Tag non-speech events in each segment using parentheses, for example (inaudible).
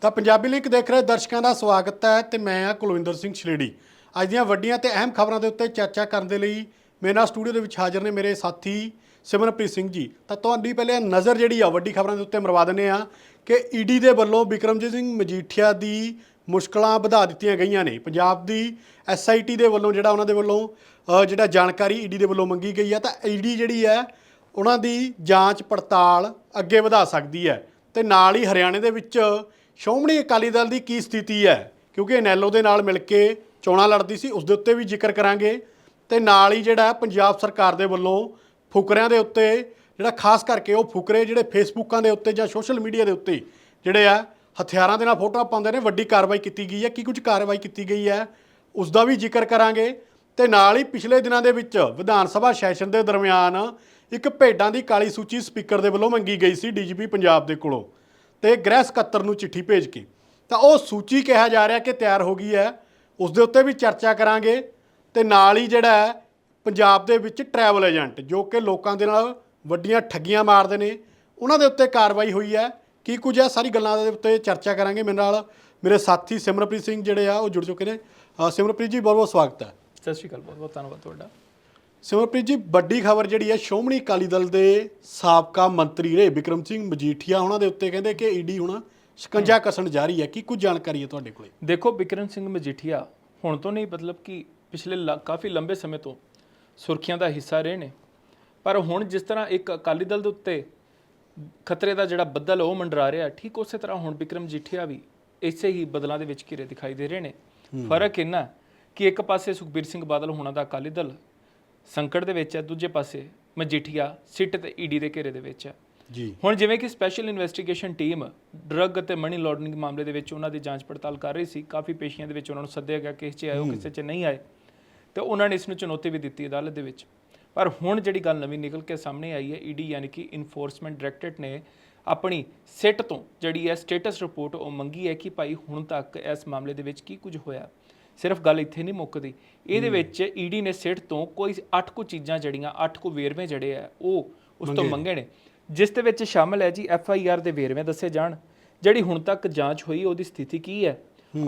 ਤਾਂ ਪੰਜਾਬੀ ਲਿੰਕ ਦੇਖ ਰਹੇ ਦਰਸ਼ਕਾਂ ਦਾ ਸਵਾਗਤ ਹੈ ਤੇ ਮੈਂ ਆ ਕੁਲਵਿੰਦਰ ਸਿੰਘ ਛਲੇੜੀ। ਅੱਜ ਦੀਆਂ ਵੱਡੀਆਂ ਤੇ ਅਹਿਮ ਖਬਰਾਂ ਦੇ ਉੱਤੇ ਚਰਚਾ ਕਰਨ ਦੇ ਲਈ ਮੇਰੇ ਨਾਲ ਸਟੂਡੀਓ ਦੇ ਵਿੱਚ ਹਾਜ਼ਰ ਨੇ ਮੇਰੇ ਸਾਥੀ ਸਿਮਰਨਪ੍ਰੀਤ ਸਿੰਘ ਜੀ। ਤਾਂ ਤੁਹਾਡੀ ਪਹਿਲੇ ਨਜ਼ਰ ਜਿਹੜੀ ਆ, ਵੱਡੀ ਖਬਰਾਂ ਦੇ ਉੱਤੇ ਮਰਵਾ ਦਿੰਦੇ ਆ ਕਿ ਈਡੀ ਦੇ ਵੱਲੋਂ ਬਿਕਰਮਜੀਤ ਸਿੰਘ ਮਜੀਠੀਆ ਦੀ ਮੁਸ਼ਕਲਾਂ ਵਧਾ ਦਿੱਤੀਆਂ ਗਈਆਂ ਨੇ। ਪੰਜਾਬ ਦੀ ਐਸਆਈਟੀ ਦੇ ਵੱਲੋਂ ਜਿਹੜਾ ਉਹਨਾਂ ਦੇ ਵੱਲੋਂ ਜਿਹੜਾ ਜਾਣਕਾਰੀ ਈਡੀ ਦੇ ਵੱਲੋਂ ਮੰਗੀ ਗਈ ਆ, ਤਾਂ ਈਡੀ ਜਿਹੜੀ ਹੈ, ਉਹਨਾਂ ਦੀ ਜਾਂਚ ਪੜਤਾਲ ਅੱਗੇ ਵਧਾ ਸਕਦੀ ਹੈ। ਤੇ ਨਾਲ ਹੀ ਹਰਿਆਣੇ ਦੇ ਵਿੱਚ ਸ਼੍ਰੋਮਣੀ ਅਕਾਲੀ ਦਲ ਦੀ ਕੀ ਸਥਿਤੀ ਹੈ? ਕਿਉਂਕਿ ਇਨੈਲੋ ਦੇ ਨਾਲ ਮਿਲ ਕੇ ਚੋਣਾਂ ਲੜਦੀ ਸੀ ਉਸ ਦੇ ਉੱਤੇ ਵੀ ਜ਼ਿਕਰ ਕਰਾਂਗੇ। ਤੇ ਨਾਲ ਹੀ ਜਿਹੜਾ ਪੰਜਾਬ ਸਰਕਾਰ ਦੇ ਵੱਲੋਂ ਫੁਕਰਿਆਂ ਦੇ ਉੱਤੇ, ਜਿਹੜਾ ਖਾਸ ਕਰਕੇ ਉਹ ਫੁਕਰੇ ਜਿਹੜੇ ਫੇਸਬੁੱਕਾਂ ਦੇ ਉੱਤੇ ਜਾਂ ਸੋਸ਼ਲ ਮੀਡੀਆ ਦੇ ਉੱਤੇ ਜਿਹੜੇ ਆ, ਹਥਿਆਰਾਂ ਦੇ ਨਾਲ ਫੋਟੋਆਂ ਪਾਉਂਦੇ ਨੇ, ਵੱਡੀ ਕਾਰਵਾਈ ਕੀਤੀ ਗਈ ਹੈ। ਕੀ ਕੁਝ ਕਾਰਵਾਈ ਕੀਤੀ ਗਈ ਹੈ? ਉਸ ਦਾ ਵੀ ਜ਼ਿਕਰ ਕਰਾਂਗੇ। ਤੇ ਨਾਲ ਹੀ ਪਿਛਲੇ ਦਿਨਾਂ ਦੇ ਵਿੱਚ ਵਿਧਾਨ ਸਭਾ ਸੈਸ਼ਨ ਦੇ ਦਰਮਿਆਨ ਇੱਕ ਭੇਡਾਂ ਦੀ ਕਾਲੀ ਸੂਚੀ ਸਪੀਕਰ ਦੇ ਵੱਲੋਂ ਮੰਗੀ ਗਈ ਸੀ ਡੀਜੀਪੀ ਪੰਜਾਬ ਦੇ ਕੋਲੋਂ। ਤੇ ਗ੍ਰਹਿ ਸਕੱਤਰ ਨੂੰ ਚਿੱਠੀ ਭੇਜ ਕੇ। ਤਾਂ ਉਹ ਸੂਚੀ ਕਿਹਾ ਜਾ ਰਿਹਾ ਕਿ ਤਿਆਰ ਹੋ ਗਈ ਹੈ। ਉਸ ਦੇ ਉੱਤੇ ਵੀ ਚਰਚਾ ਕਰਾਂਗੇ ਤੇ ਨਾਲ ਹੀ ਜਿਹੜਾ ਹੈ, ਪੰਜਾਬ ਦੇ ਵਿੱਚ ਟਰੈਵਲ ਏਜੰਟ ਜੋ ਕਿ ਲੋਕਾਂ ਦੇ ਨਾਲ ਵੱਡੀਆਂ ਠੱਗੀਆਂ ਮਾਰਦੇ ਨੇ, ਉਹਨਾਂ ਦੇ ਉੱਤੇ ਕਾਰਵਾਈ ਹੋਈ ਹੈ। ਕੀ ਕੁਝ ਹੈ? ਸਾਰੀ ਗੱਲਾਂ ਦੇ ਉੱਤੇ ਚਰਚਾ ਕਰਾਂਗੇ ਮੇਰੇ ਨਾਲ। ਮੇਰੇ ਸਾਥੀ ਸਿਮਰਪ੍ਰੀਤ ਸਿੰਘ ਜਿਹੜੇ ਆ, ਉਹ ਜੁੜ ਚੁੱਕੇ ਨੇ। ਸਿਮਰਪ੍ਰੀਤ ਜੀ ਬਹੁਤ ਬਹੁਤ ਸਵਾਗਤ ਹੈ। ਸਤਿ ਸ਼੍ਰੀ ਅਕਾਲ ਬਹੁਤ ਬਹੁਤ ਧੰਨਵਾਦ ਤੁਹਾਡਾ। ਸਿਮਰਪ੍ਰੀਤ ਜੀ ਵੱਡੀ ਖਬਰ ਜਿਹੜੀ ਹੈ ਸ਼੍ਰੋਮਣੀ ਅਕਾਲੀ ਦਲ ਦੇ ਸਾਬਕਾ ਮੰਤਰੀ ਰਹੇ ਵਿਕਰਮ ਸਿੰਘ ਮਜੀਠੀਆ ਉਹਨਾਂ ਦੇ ਉੱਤੇ ਕਹਿੰਦੇ ਕਿ ਈਡੀ ਹੁਣ ਸ਼ਿਕੰਜਾ ਕਸਣ ਜਾ ਰਹੀ ਹੈ। ਕੀ ਕੁਝ ਜਾਣਕਾਰੀ ਹੈ ਤੁਹਾਡੇ ਕੋਲੇ? ਦੇਖੋ ਬਿਕਰਮ ਸਿੰਘ ਮਜੀਠੀਆ ਹੁਣ ਤੋਂ ਨਹੀਂ ਮਤਲਬ ਕਿ ਪਿਛਲੇ ਲ- ਕਾਫੀ ਲੰਬੇ ਸਮੇਂ ਤੋਂ ਸੁਰਖੀਆਂ ਦਾ ਹਿੱਸਾ ਰਹੇ ਨੇ। ਪਰ ਹੁਣ ਜਿਸ ਤਰ੍ਹਾਂ ਇੱਕ ਅਕਾਲੀ ਦਲ ਦੇ ਉੱਤੇ ਖਤਰੇ ਦਾ ਜਿਹੜਾ ਬੱਦਲ ਉਹ ਮੰਡਰਾ ਰਿਹਾ ਠੀਕ ਉਸੇ ਤਰ੍ਹਾਂ ਹੁਣ ਬਿਕਰਮ ਜੀਠੀਆ ਵੀ ਇਸੇ ਹੀ ਬਦਲਾਂ ਦੇ ਵਿੱਚ ਘਿਰੇ ਦਿਖਾਈ ਦੇ ਰਹੇ ਨੇ। ਫ਼ਰਕ ਇੰਨਾ ਕਿ ਇੱਕ ਪਾਸੇ ਸੁਖਬੀਰ ਸਿੰਘ ਬਾਦਲ ਹੋਣਾ ਦਾ ਅਕਾਲੀ ਦਲ ਸੰਕਟ ਦੇ ਵਿੱਚ ਹੈ ਦੂਜੇ ਪਾਸੇ ਮਜੀਠੀਆ ਸਿੱਟ ਤੇ ਈਡੀ ਦੇ ਘੇਰੇ ਦੇ ਵਿੱਚ ਹੈ। ਜੀ। ਹੁਣ ਜਿਵੇਂ ਕਿ ਸਪੈਸ਼ਲ ਇਨਵੈਸਟੀਗੇਸ਼ਨ ਟੀਮ ਡਰੱਗ ਅਤੇ ਮਨੀ ਲਾਂਡਰਿੰਗ ਮਾਮਲੇ ਦੇ ਵਿੱਚ ਉਹਨਾਂ ਦੀ ਜਾਂਚ ਪੜਤਾਲ ਕਰ ਰਹੀ ਸੀ ਕਾਫੀ ਪੇਸ਼ੀਆਂ ਦੇ ਵਿੱਚ ਉਹਨਾਂ ਨੂੰ ਸੱਦਿਆ ਗਿਆ ਕਿਸ 'ਚ ਉਹ ਕਿਸੇ 'ਚ ਨਹੀਂ ਆਏ। ਤੇ ਉਹਨਾਂ ਨੇ ਇਸ ਨੂੰ ਚੁਣੌਤੀ ਵੀ ਦਿੱਤੀ ਅਦਾਲਤ ਦੇ ਵਿੱਚ। ਪਰ ਹੁਣ ਜਿਹੜੀ ਗੱਲ ਨਵੀਂ ਨਿਕਲ ਕੇ ਸਾਹਮਣੇ ਆਈ ਹੈ ਈਡੀ ਯਾਨੀ ਕਿ ਇਨਫੋਰਸਮੈਂਟ ਡਾਇਰੈਕਟੋਰੇਟ ਨੇ ਆਪਣੀ ਸਿੱਟ ਤੋਂ ਜਿਹੜੀ ਹੈ ਸਟੇਟਸ ਰਿਪੋਰਟ ਉਹ ਮੰਗੀ ਹੈ ਕਿ ਭਾਈ ਹੁਣ ਤੱਕ ਇਸ ਮਾਮਲੇ ਦੇ ਵਿੱਚ ਕੀ ਕੁਝ ਹੋਇਆ। ਸਿਰਫ ਗੱਲ ਇੱਥੇ ਨਹੀਂ ਮੁੱਕਦੀ। ਇਹਦੇ ਵਿੱਚ ਈਡੀ ਨੇ ਸਿੱਟ ਤੋਂ ਕੋਈ 8 ਕੁ ਚੀਜ਼ਾਂ ਜੜੀਆਂ 8 ਕੁ ਵੇਰਵੇ ਜਿਹੜੇ ਆ ਉਹ ਉਸ ਤੋਂ ਮੰਗੇ ਨੇ। ਜਿਸ ਦੇ ਵਿੱਚ ਸ਼ਾਮਲ ਹੈ ਜੀ ਐਫ ਆਈ ਆਰ ਦੇ ਵੇਰਵੇ ਦੱਸੇ ਜਾਣ। ਜਿਹੜੀ ਹੁਣ ਤੱਕ ਜਾਂਚ ਹੋਈ ਉਹਦੀ ਸਥਿਤੀ ਕੀ ਹੈ?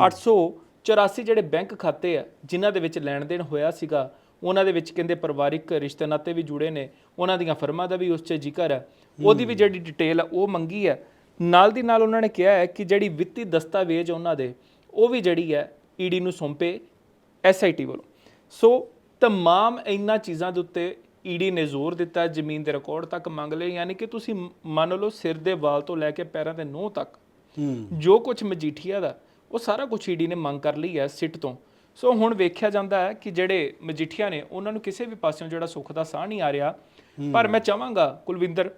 884 ਜਿਹੜੇ ਬੈਂਕ ਖਾਤੇ ਆ ਜਿਨ੍ਹਾਂ ਦੇ ਵਿੱਚ ਲੈਣ ਦੇਣ ਹੋਇਆ ਸੀਗਾ ਉਹਨਾਂ ਦੇ ਵਿੱਚ ਕਹਿੰਦੇ ਪਰਿਵਾਰਿਕ ਰਿਸ਼ਤੇ ਨਾਤੇ ਵੀ ਜੁੜੇ ਨੇ ਉਹਨਾਂ ਦੀਆਂ ਫਰਮਾਂ ਦਾ ਵੀ ਉਸ 'ਚ ਜ਼ਿਕਰ ਹੈ। ਉਹਦੀ ਵੀ ਜਿਹੜੀ ਡਿਟੇਲ ਆ ਉਹ ਮੰਗੀ ਹੈ। ਨਾਲ ਦੀ ਨਾਲ ਉਹਨਾਂ ਨੇ ਕਿਹਾ ਹੈ ਕਿ ਜਿਹੜੀ ਵਿੱਤੀ ਦਸਤਾਵੇਜ਼ ਉਹਨਾਂ ਦੇ ਉਹ ਵੀ ਜਿਹੜੀ ਹੈ ਈਡੀ ਨੂੰ ਸੌਂਪੇ ਐਸਆਈਟੀ ਵੱਲੋਂ। ਸੋ ਤਮਾਮ ਇਹਨਾਂ ਚੀਜ਼ਾਂ ਦੇ ਉੱਤੇ ਈਡੀ ਨੇ ਜ਼ੋਰ ਦਿੱਤਾ ਜ਼ਮੀਨ ਦੇ ਰਿਕਾਰਡ ਤੱਕ ਮੰਗ ਲਏ ਯਾਨੀ ਕਿ ਤੁਸੀਂ ਮੰਨ ਲਓ ਸਿਰ ਦੇ ਵਾਲ ਤੋਂ ਲੈ ਕੇ ਪੈਰਾਂ ਦੇ ਨੋਹ ਤੱਕ ਜੋ ਕੁਝ ਮਜੀਠੀਆ ਦਾ ਉਹ ਸਾਰਾ ਕੁਝ ਈਡੀ ਨੇ ਮੰਗ ਕਰ ਲਈ ਹੈ ਸਿੱਟ ਤੋਂ। ਸੋ ਹੁਣ ਵੇਖਿਆ ਜਾਂਦਾ ਹੈ ਕਿ ਜਿਹੜੇ ਮਜੀਠੀਆ ਨੇ ਉਹਨਾਂ ਨੂੰ ਕਿਸੇ ਵੀ ਪਾਸਿਓਂ ਜਿਹੜਾ ਸੁੱਖ ਦਾ ਸਾਹ ਨਹੀਂ ਆ ਰਿਹਾ। ਪਰ ਮੈਂ ਚਾਹਾਂਗਾ ਕੁਲਵਿੰਦਰ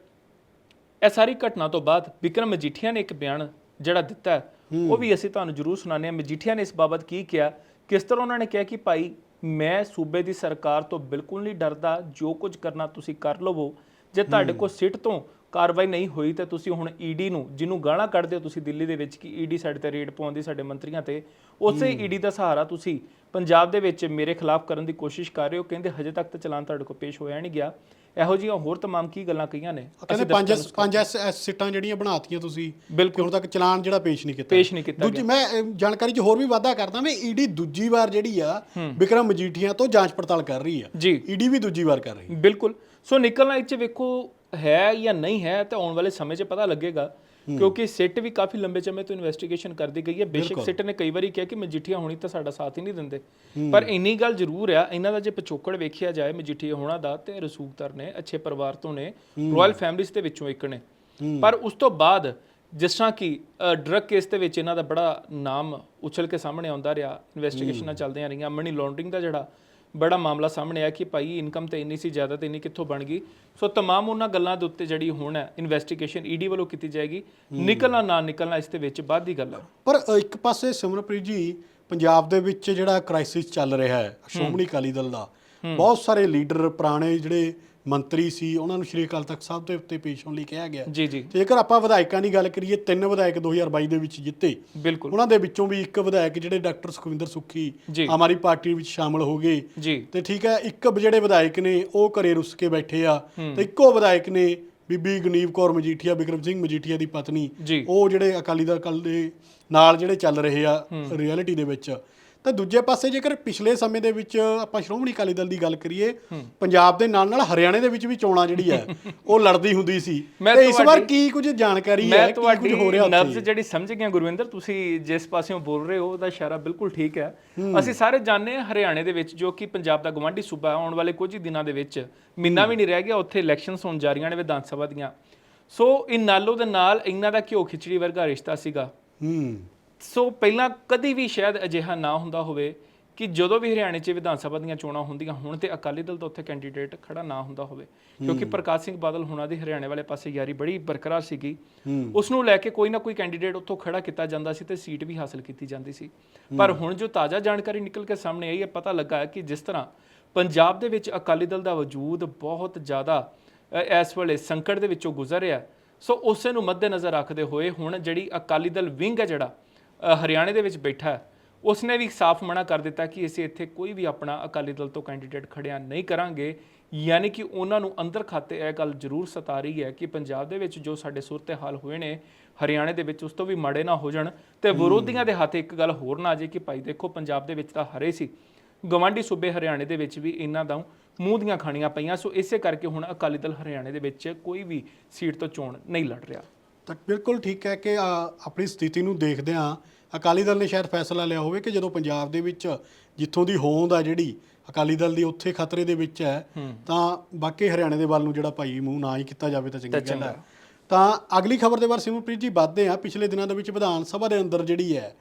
ਇਹ ਸਾਰੀ ਘਟਨਾ ਤੋਂ ਬਾਅਦ ਵਿਕਰਮ ਮਜੀਠੀਆ ਨੇ ਇੱਕ ਬਿਆਨ ਜਿਹੜਾ ਦਿੱਤਾ ਉਹ ਵੀ ਅਸੀਂ ਤੁਹਾਨੂੰ ਜ਼ਰੂਰ ਸੁਣਾਉਂਦੇ ਹਾਂ। ਮਜੀਠੀਆ ਨੇ ਇਸ ਬਾਬਤ ਕੀ ਕਿਹਾ? ਕਿਸ ਤਰ੍ਹਾਂ ਉਹਨਾਂ ਨੇ ਕਿਹਾ ਕਿ ਭਾਈ ਮੈਂ ਸੂਬੇ ਦੀ ਸਰਕਾਰ ਤੋਂ ਬਿਲਕੁਲ ਨਹੀਂ ਡਰਦਾ ਜੋ ਕੁਝ ਕਰਨਾ ਤੁਸੀਂ ਕਰ ਲਵੋ। ਜੇ ਤੁਹਾਡੇ ਕੋਲ ਸਿੱਟ ਤੋਂ ਕਾਰਵਾਈ ਨਹੀਂ ਹੋਈ ਤਾਂ ਤੁਸੀਂ ਹੁਣ ਈਡੀ ਨੂੰ ਜਿਹਨੂੰ ਗਾਲਾਂ ਕੱਢਦੇ ਹੋ ਤੁਸੀਂ ਦਿੱਲੀ ਦੇ ਵਿੱਚ ਕਿ ਈਡੀ ਸਾਡੇ ਤੇ ਰੇਡ ਪਾਉਂਦੀ ਸਾਡੇ ਮੰਤਰੀਆਂ ਤੇ ਉਸੇ ਈਡੀ ਦਾ ਸਹਾਰਾ ਤੁਸੀਂ ਪੰਜਾਬ ਦੇ ਵਿੱਚ ਮੇਰੇ ਖਿਲਾਫ ਕਰਨ ਦੀ ਕੋਸ਼ਿਸ਼ ਕਰ ਰਹੇ ਹੋ। ਕਹਿੰਦੇ ਹਜੇ ਤੱਕ ਤਾਂ ਚਲਾਨ ਤੁਹਾਡੇ ਕੋਲ ਪੇਸ਼ ਹੋਇਆ ਨਹੀਂ ਗਿਆ। ਇਹੋ ਜਿਹੀਆਂ ਹੋਰ ਤਮਾਮ ਕੀ ਗੱਲਾਂ ਕਹੀਆਂ ਨੇ? ਕਹਿੰਦੇ ਪੰਜ ਪੰਜ ਐਸ ਐਸ ਸੀਟਾਂ ਜਿਹੜੀਆਂ ਬਣਾਤੀਆਂ ਤੁਸੀਂ ਬਿਲਕੁਲ। ਕਿ ਹੁਣ ਤੱਕ ਚਲਾਨ ਜਿਹੜਾ ਪੇਸ਼ ਨਹੀਂ ਕੀਤਾ। ਪੇਸ਼ ਨਹੀਂ ਕੀਤਾ ਦੂਜੀ ਮੈਂ ਜਾਣਕਾਰੀ 'ਚ ਹੋਰ ਵੀ ਵਾਅਦਾ ਕਰਦਾ ਮੈਂ ਈਡੀ ਦੂਜੀ ਵਾਰ ਜਿਹੜੀ ਆ ਵਿਕਰਮ ਮਜੀਠੀਆ ਤੋਂ ਜਾਂਚ ਪੜਤਾਲ ਕਰ ਰਹੀ ਆ। ਜੀ। ਈਡੀ ਵੀ ਦੂਜੀ ਵਾਰ ਕਰ ਰਹੀ ਬਿਲਕੁਲ। ਸੋ ਨਿਕਲਣਾ ਇਹ 'ਚ ਵੇਖੋ ਹੈ ਜਾਂ ਨਹੀਂ ਹੈ ਤਾਂ ਆਉਣ ਵਾਲੇ ਸਮੇਂ 'ਚ ਪਤਾ ਲੱਗੇਗਾ। ਕਿਉਂਕਿ ਸਿੱਟ ਵੀ ਕਾਫੀ ਲੰਬੇ ਸਮੇਂ ਤੋਂ ਇਨਵੈਸਟੀਗੇਸ਼ਨ ਕਰਦੀ ਗਈ ਹੈ। ਬੇਸ਼ੱਕ ਸਿੱਟ ਨੇ ਕਈ ਵਾਰੀ ਕਿਹਾ ਕਿ ਮਜੀਠੀਆ ਹੋਣੀ ਤਾਂ ਸਾਡਾ ਸਾਥ ਹੀ ਨਹੀਂ ਦਿੰਦੇ। ਪਰ ਇੰਨੀ ਗੱਲ ਜ਼ਰੂਰ ਆ ਇਹਨਾਂ ਦਾ ਜੇ ਪਿਛੋਕੜ ਵੇਖਿਆ ਜਾਏ ਮਜੀਠੀਆ ਹੋਣਾ ਦਾ ਤੇ ਰਸੂਖਤਰ ਨੇ ਅੱਛੇ ਪਰਿਵਾਰ ਤੋਂ ਨੇ ਰਾਇਲ ਫੈਮਿਲੀਜ਼ ਦੇ ਵਿੱਚੋਂ ਇੱਕ ਨੇ। ਪਰ ਉਸ ਤੋਂ ਬਾਅਦ ਜਿਸ ਤਰ੍ਹਾਂ ਕਿ ਡਰੱਗ ਕੇਸ ਦੇ ਵਿੱਚ ਇਹਨਾਂ ਦਾ ਬੜਾ ਨਾਮ ਉਛਲ ਕੇ ਸਾਹਮਣੇ ਆਉਂਦਾ ਰਿਹਾ ਇਨਵੈਸਟੀਗੇਸ਼ਨਾਂ ਚੱਲਦੀਆਂ ਰਹੀਆਂ ਮਨੀ ਲਾਂਡਰਿੰਗ ਦਾ ਜਿਹੜਾ ਬੜਾ ਮਾਮਲਾ ਸਾਹਮਣੇ ਆਇਆ ਕਿ ਭਾਈ ਇਨਕਮ ਤੇ ਇੰਨੀ ਸੀ ਜ਼ਿਆਦਾ ਤੇ ਇੰਨੀ ਕਿੱਥੋਂ ਬਣ ਗਈ। ਸੋ ਤਮਾਮ ਉਹਨਾਂ ਗੱਲਾਂ ਦੇ ਉੱਤੇ ਜਿਹੜੀ ਹੁਣ ਹੈ ਇਨਵੈਸਟੀਗੇਸ਼ਨ ਈਡੀ ਵੱਲੋਂ ਕੀਤੀ ਜਾਏਗੀ। ਨਿਕਲਣਾ ਨਾ ਨਿਕਲਣਾ ਇਸ ਦੇ ਵਿੱਚ ਬਾਅਦ ਦੀ ਗੱਲ ਹੈ। ਪਰ ਇੱਕ ਪਾਸੇ ਸਿਮਰਪ੍ਰੀਤ ਜੀ ਪੰਜਾਬ ਦੇ ਵਿੱਚ ਜਿਹੜਾ ਕ੍ਰਾਈਸਿਸ ਚੱਲ ਰਿਹਾ ਹੈ ਸ਼੍ਰੋਮਣੀ ਅਕਾਲੀ ਦਲ ਦਾ ਬਹੁਤ ਸਾਰੇ ਲੀਡਰ ਪੁਰਾਣੇ ਜਿਹੜੇ ਮੰਤਰੀ ਸੀ ਉਹਨਾਂ ਨੂੰ ਸ਼੍ਰੀ ਅਕਾਲ ਤਖਤ ਸਾਹਿਬ ਦੇ ਉੱਤੇ ਪੇਸ਼ ਹੋਣ ਲਈ ਕਿਹਾ ਗਿਆ। ਜੀ ਜੀ। ਜੇਕਰ ਆਪਾਂ ਵਿਧਾਇਕਾਂ ਦੀ ਗੱਲ ਕਰੀਏ ਤਿੰਨ ਵਿਧਾਇਕ 2022 ਦੇ ਵਿੱਚ ਜਿੱਤੇ। ਬਿਲਕੁਲ। ਉਹਨਾਂ ਦੇ ਵਿੱਚੋਂ ਵੀ ਇੱਕ ਵਿਧਾਇਕ ਜਿਹੜੇ ਡਾਕਟਰ ਸੁਖਵਿੰਦਰ ਸੁੱਖੀ ਆਦਮੀ ਪਾਰਟੀ ਵਿੱਚ ਸ਼ਾਮਲ ਹੋ ਗਏ। ਤੇ ਠੀਕ ਹੈ ਇੱਕ ਜਿਹੜੇ ਵਿਧਾਇਕ ਨੇ ਉਹ ਘਰੇ ਰੁੱਸ ਕੇ ਬੈਠੇ ਆ। ਤੇ ਇੱਕੋ ਵਿਧਾਇਕ ਨੇ ਬੀਬੀ ਗਨੀਵ ਕੌਰ ਮਜੀਠੀਆ ਬਿਕਰਮ ਸਿੰਘ ਮਜੀਠੀਆ ਦੀ ਪਤਨੀ। ਉਹ ਜਿਹੜੇ ਅਕਾਲੀ ਦਲ ਦੇ ਨਾਲ ਜਿਹੜੇ ਚੱਲ ਰਹੇ ਆ ਰਿਐਲਿਟੀ ਦੇ ਵਿੱਚ। ਤਾਂ ਦੂਜੇ ਪਾਸੇ ਜੇਕਰ ਪਿਛਲੇ ਸਮੇਂ ਦੇ ਵਿੱਚ ਆਪਾਂ ਸ਼੍ਰੋਮਣੀ ਅਕਾਲੀ ਦਲ ਦੀ ਗੱਲ ਕਰੀਏ ਪੰਜਾਬ ਦੇ ਨਾਲ ਨਾਲ ਹਰਿਆਣੇ ਦੇ ਵਿੱਚ ਵੀ ਚੋਣਾਂ ਜਿਹੜੀ ਹੈ (laughs) ਉਹ ਲੜਦੀ ਹੁੰਦੀ ਸੀ। ਤੇ ਇਸ ਵਾਰ ਕੀ ਕੁਝ ਜਾਣਕਾਰੀ ਹੈ? ਕੀ ਕੁਝ ਹੋ ਰਿਹਾ ਨਬਜ਼ ਉੱਥੇ ਜਿਹੜੀ ਸਮਝ ਗਿਆ ਗੁਰਵਿੰਦਰ ਤੁਸੀਂ ਜਿਸ ਪਾਸਿਓਂ ਬੋਲ ਰਹੇ ਹੋ ਉਹਦਾ ਇਸ਼ਾਰਾ ਬਿਲਕੁਲ ਠੀਕ ਹੈ। ਅਸੀਂ ਸਾਰੇ ਜਾਣਦੇ ਹਾਂ ਹਰਿਆਣੇ ਦੇ ਵਿੱਚ ਜੋ ਕਿ ਪੰਜਾਬ ਦਾ ਗਵਾਂਢੀ ਸੂਬਾ ਆਉਣ ਵਾਲੇ ਕੁਝ ਹੀ ਦਿਨਾਂ ਦੇ ਵਿੱਚ ਮਹੀਨਾ ਵੀ ਨਹੀਂ ਰਹਿ ਗਿਆ ਉੱਥੇ ਇਲੈਕਸ਼ਨਸ ਹੋਣ ਜਾ ਰਹੀਆਂ ਨੇ ਵਿਧਾਨ ਸਭਾ ਦੀਆਂ। ਸੋ ਇਹ ਨਾਲੋ ਦੇ ਨਾਲ ਇਹਨਾਂ ਦਾ ਘਿਓ ਖਿਚੜੀ ਵਰਗਾ ਰਿਸ਼ਤਾ ਸੀਗਾ। ਹੂੰ। ਸੋ ਪਹਿਲਾਂ ਕਦੀ ਵੀ ਸ਼ਾਇਦ ਅਜਿਹਾ ਨਾ ਹੁੰਦਾ ਹੋਵੇ ਕਿ ਜਦੋਂ ਵੀ ਹਰਿਆਣੇ 'ਚ ਵਿਧਾਨ ਸਭਾ ਦੀਆਂ ਚੋਣਾਂ ਹੁੰਦੀਆਂ ਹੁਣ ਤੇ ਅਕਾਲੀ ਦਲ ਦਾ ਉੱਥੇ ਕੈਂਡੀਡੇਟ ਖੜਾ ਨਾ ਹੁੰਦਾ ਹੋਵੇ। ਕਿਉਂਕਿ ਪ੍ਰਕਾਸ਼ ਸਿੰਘ ਬਾਦਲ ਹੁਣਾਂ ਦੀ ਹਰਿਆਣੇ ਵਾਲੇ ਪਾਸੇ ਯਾਰੀ ਬੜੀ ਬਰਕਰਾਰ ਸੀਗੀ। ਉਸ ਨੂੰ ਲੈ ਕੇ ਕੋਈ ਨਾ ਕੋਈ ਕੈਂਡੀਡੇਟ ਉੱਥੋਂ ਖੜਾ ਕੀਤਾ ਜਾਂਦਾ ਸੀ ਤੇ ਸੀਟ ਵੀ ਹਾਸਲ ਕੀਤੀ ਜਾਂਦੀ ਸੀ। ਪਰ ਹੁਣ ਜੋ ਤਾਜ਼ਾ ਜਾਣਕਾਰੀ ਨਿਕਲ ਕੇ ਸਾਹਮਣੇ ਆਈ ਹੈ ਪਤਾ ਲੱਗਾ ਕਿ ਜਿਸ ਤਰ੍ਹਾਂ ਪੰਜਾਬ ਦੇ ਵਿੱਚ ਅਕਾਲੀ ਦਲ ਦਾ ਵਜੂਦ ਬਹੁਤ ਜ਼ਿਆਦਾ ਇਸ ਵੇਲੇ ਸੰਕਟ ਦੇ ਵਿੱਚੋਂ ਗੁਜ਼ਰ ਰਿਹਾ। ਸੋ ਉਸੇ ਨੂੰ ਮੱਦੇਨਜ਼ਰ ਰੱਖਦੇ ਹੋਏ ਹੁਣ ਜਿਹੜੀ ਅਕਾਲੀ ਦਲ ਵਿੰਗ ਹੈ ਜਿਹੜਾ ਹਰਿਆਣੇ ਦੇ ਵਿੱਚ ਬੈਠਾ ਉਸਨੇ ਵੀ ਸਾਫ਼ ਮਨਾ ਕਰ ਦਿੱਤਾ ਕਿ ਅਸੀਂ ਇੱਥੇ ਕੋਈ ਵੀ ਆਪਣਾ ਅਕਾਲੀ ਦਲ ਤੋਂ ਕੈਂਡੀਡੇਟ ਖੜਿਆ ਨਹੀਂ ਕਰਾਂਗੇ। ਯਾਨੀ ਕਿ ਉਹਨਾਂ ਨੂੰ ਅੰਦਰ ਖਾਤੇ ਇਹ ਗੱਲ ਜ਼ਰੂਰ ਸਤਾ ਰਹੀ ਹੈ ਕਿ ਪੰਜਾਬ ਦੇ ਵਿੱਚ ਜੋ ਸਾਡੇ ਸੂਰਤ ਹਾਲ ਹੋਏ ਨੇ ਹਰਿਆਣੇ ਦੇ ਵਿੱਚ ਉਸ ਤੋਂ ਵੀ ਮਾੜੇ ਨਾ ਹੋ ਜਾਣ ਤੇ ਵਿਰੋਧੀਆਂ ਦੇ ਹੱਥ ਇੱਕ ਗੱਲ ਹੋਰ ਨਾ ਆ ਜੇ ਕਿ ਭਾਈ ਦੇਖੋ ਪੰਜਾਬ ਦੇ ਵਿੱਚ ਤਾਂ ਹਰੇ ਸੀ। ਗਵਾਂਢੀ ਸੂਬੇ ਹਰਿਆਣੇ ਦੇ ਵਿੱਚ ਵੀ ਇਹਨਾਂ ਦਾ ਮੂੰਹ ਦੀਆਂ ਖਾਣੀਆਂ ਪਈਆਂ ਸੋ ਇਸੇ ਕਰਕੇ ਹੁਣ ਅਕਾਲੀ ਦਲ ਹਰਿਆਣੇ ਦੇ ਵਿੱਚ ਕੋਈ ਵੀ ਸੀਟ ਤੋਂ ਚੋਣ ਨਹੀਂ ਲੜ ਰਿਹਾ। ਤਾਂ ਬਿਲਕੁਲ ਠੀਕ ਹੈ ਕਿ ਆਪਣੀ ਸਥਿਤੀ ਨੂੰ ਦੇਖਦੇ ਆ ਅਕਾਲੀ ਦਲ ਨੇ ਸ਼ਾਇਦ ਫੈਸਲਾ ਲਿਆ ਹੋਵੇ ਕਿ ਜਦੋਂ ਪੰਜਾਬ ਦੇ ਵਿੱਚ ਜਿੱਥੋਂ ਦੀ ਹੋਂਦ ਆ ਜਿਹੜੀ ਅਕਾਲੀ ਦਲ ਦੀ ਉੱਥੇ ਖਤਰੇ ਦੇ ਵਿੱਚ ਹੈ ਤਾਂ ਬਾਕੀ ਹਰਿਆਣੇ ਦੇ ਵੱਲ ਨੂੰ ਜਿਹੜਾ ਭਾਈ ਮੂੰਹ ਨਾ ਹੀ ਕੀਤਾ ਜਾਵੇ ਤਾਂ ਚੰਗੀ ਗੱਲ ਹੈ। ਤਾਂ ਅਗਲੀ ਖਬਰ ਦੇ ਬਾਰੇ ਸਿਮਰਪ੍ਰੀਤ ਜੀ ਵੱਧਦੇ ਆ ਪਿਛਲੇ ਦਿਨਾਂ ਦੇ ਵਿੱਚ ਵਿਧਾਨ ਸਭਾ ਦੇ ਅੰਦਰ ਜਿਹੜੀ ਹੈ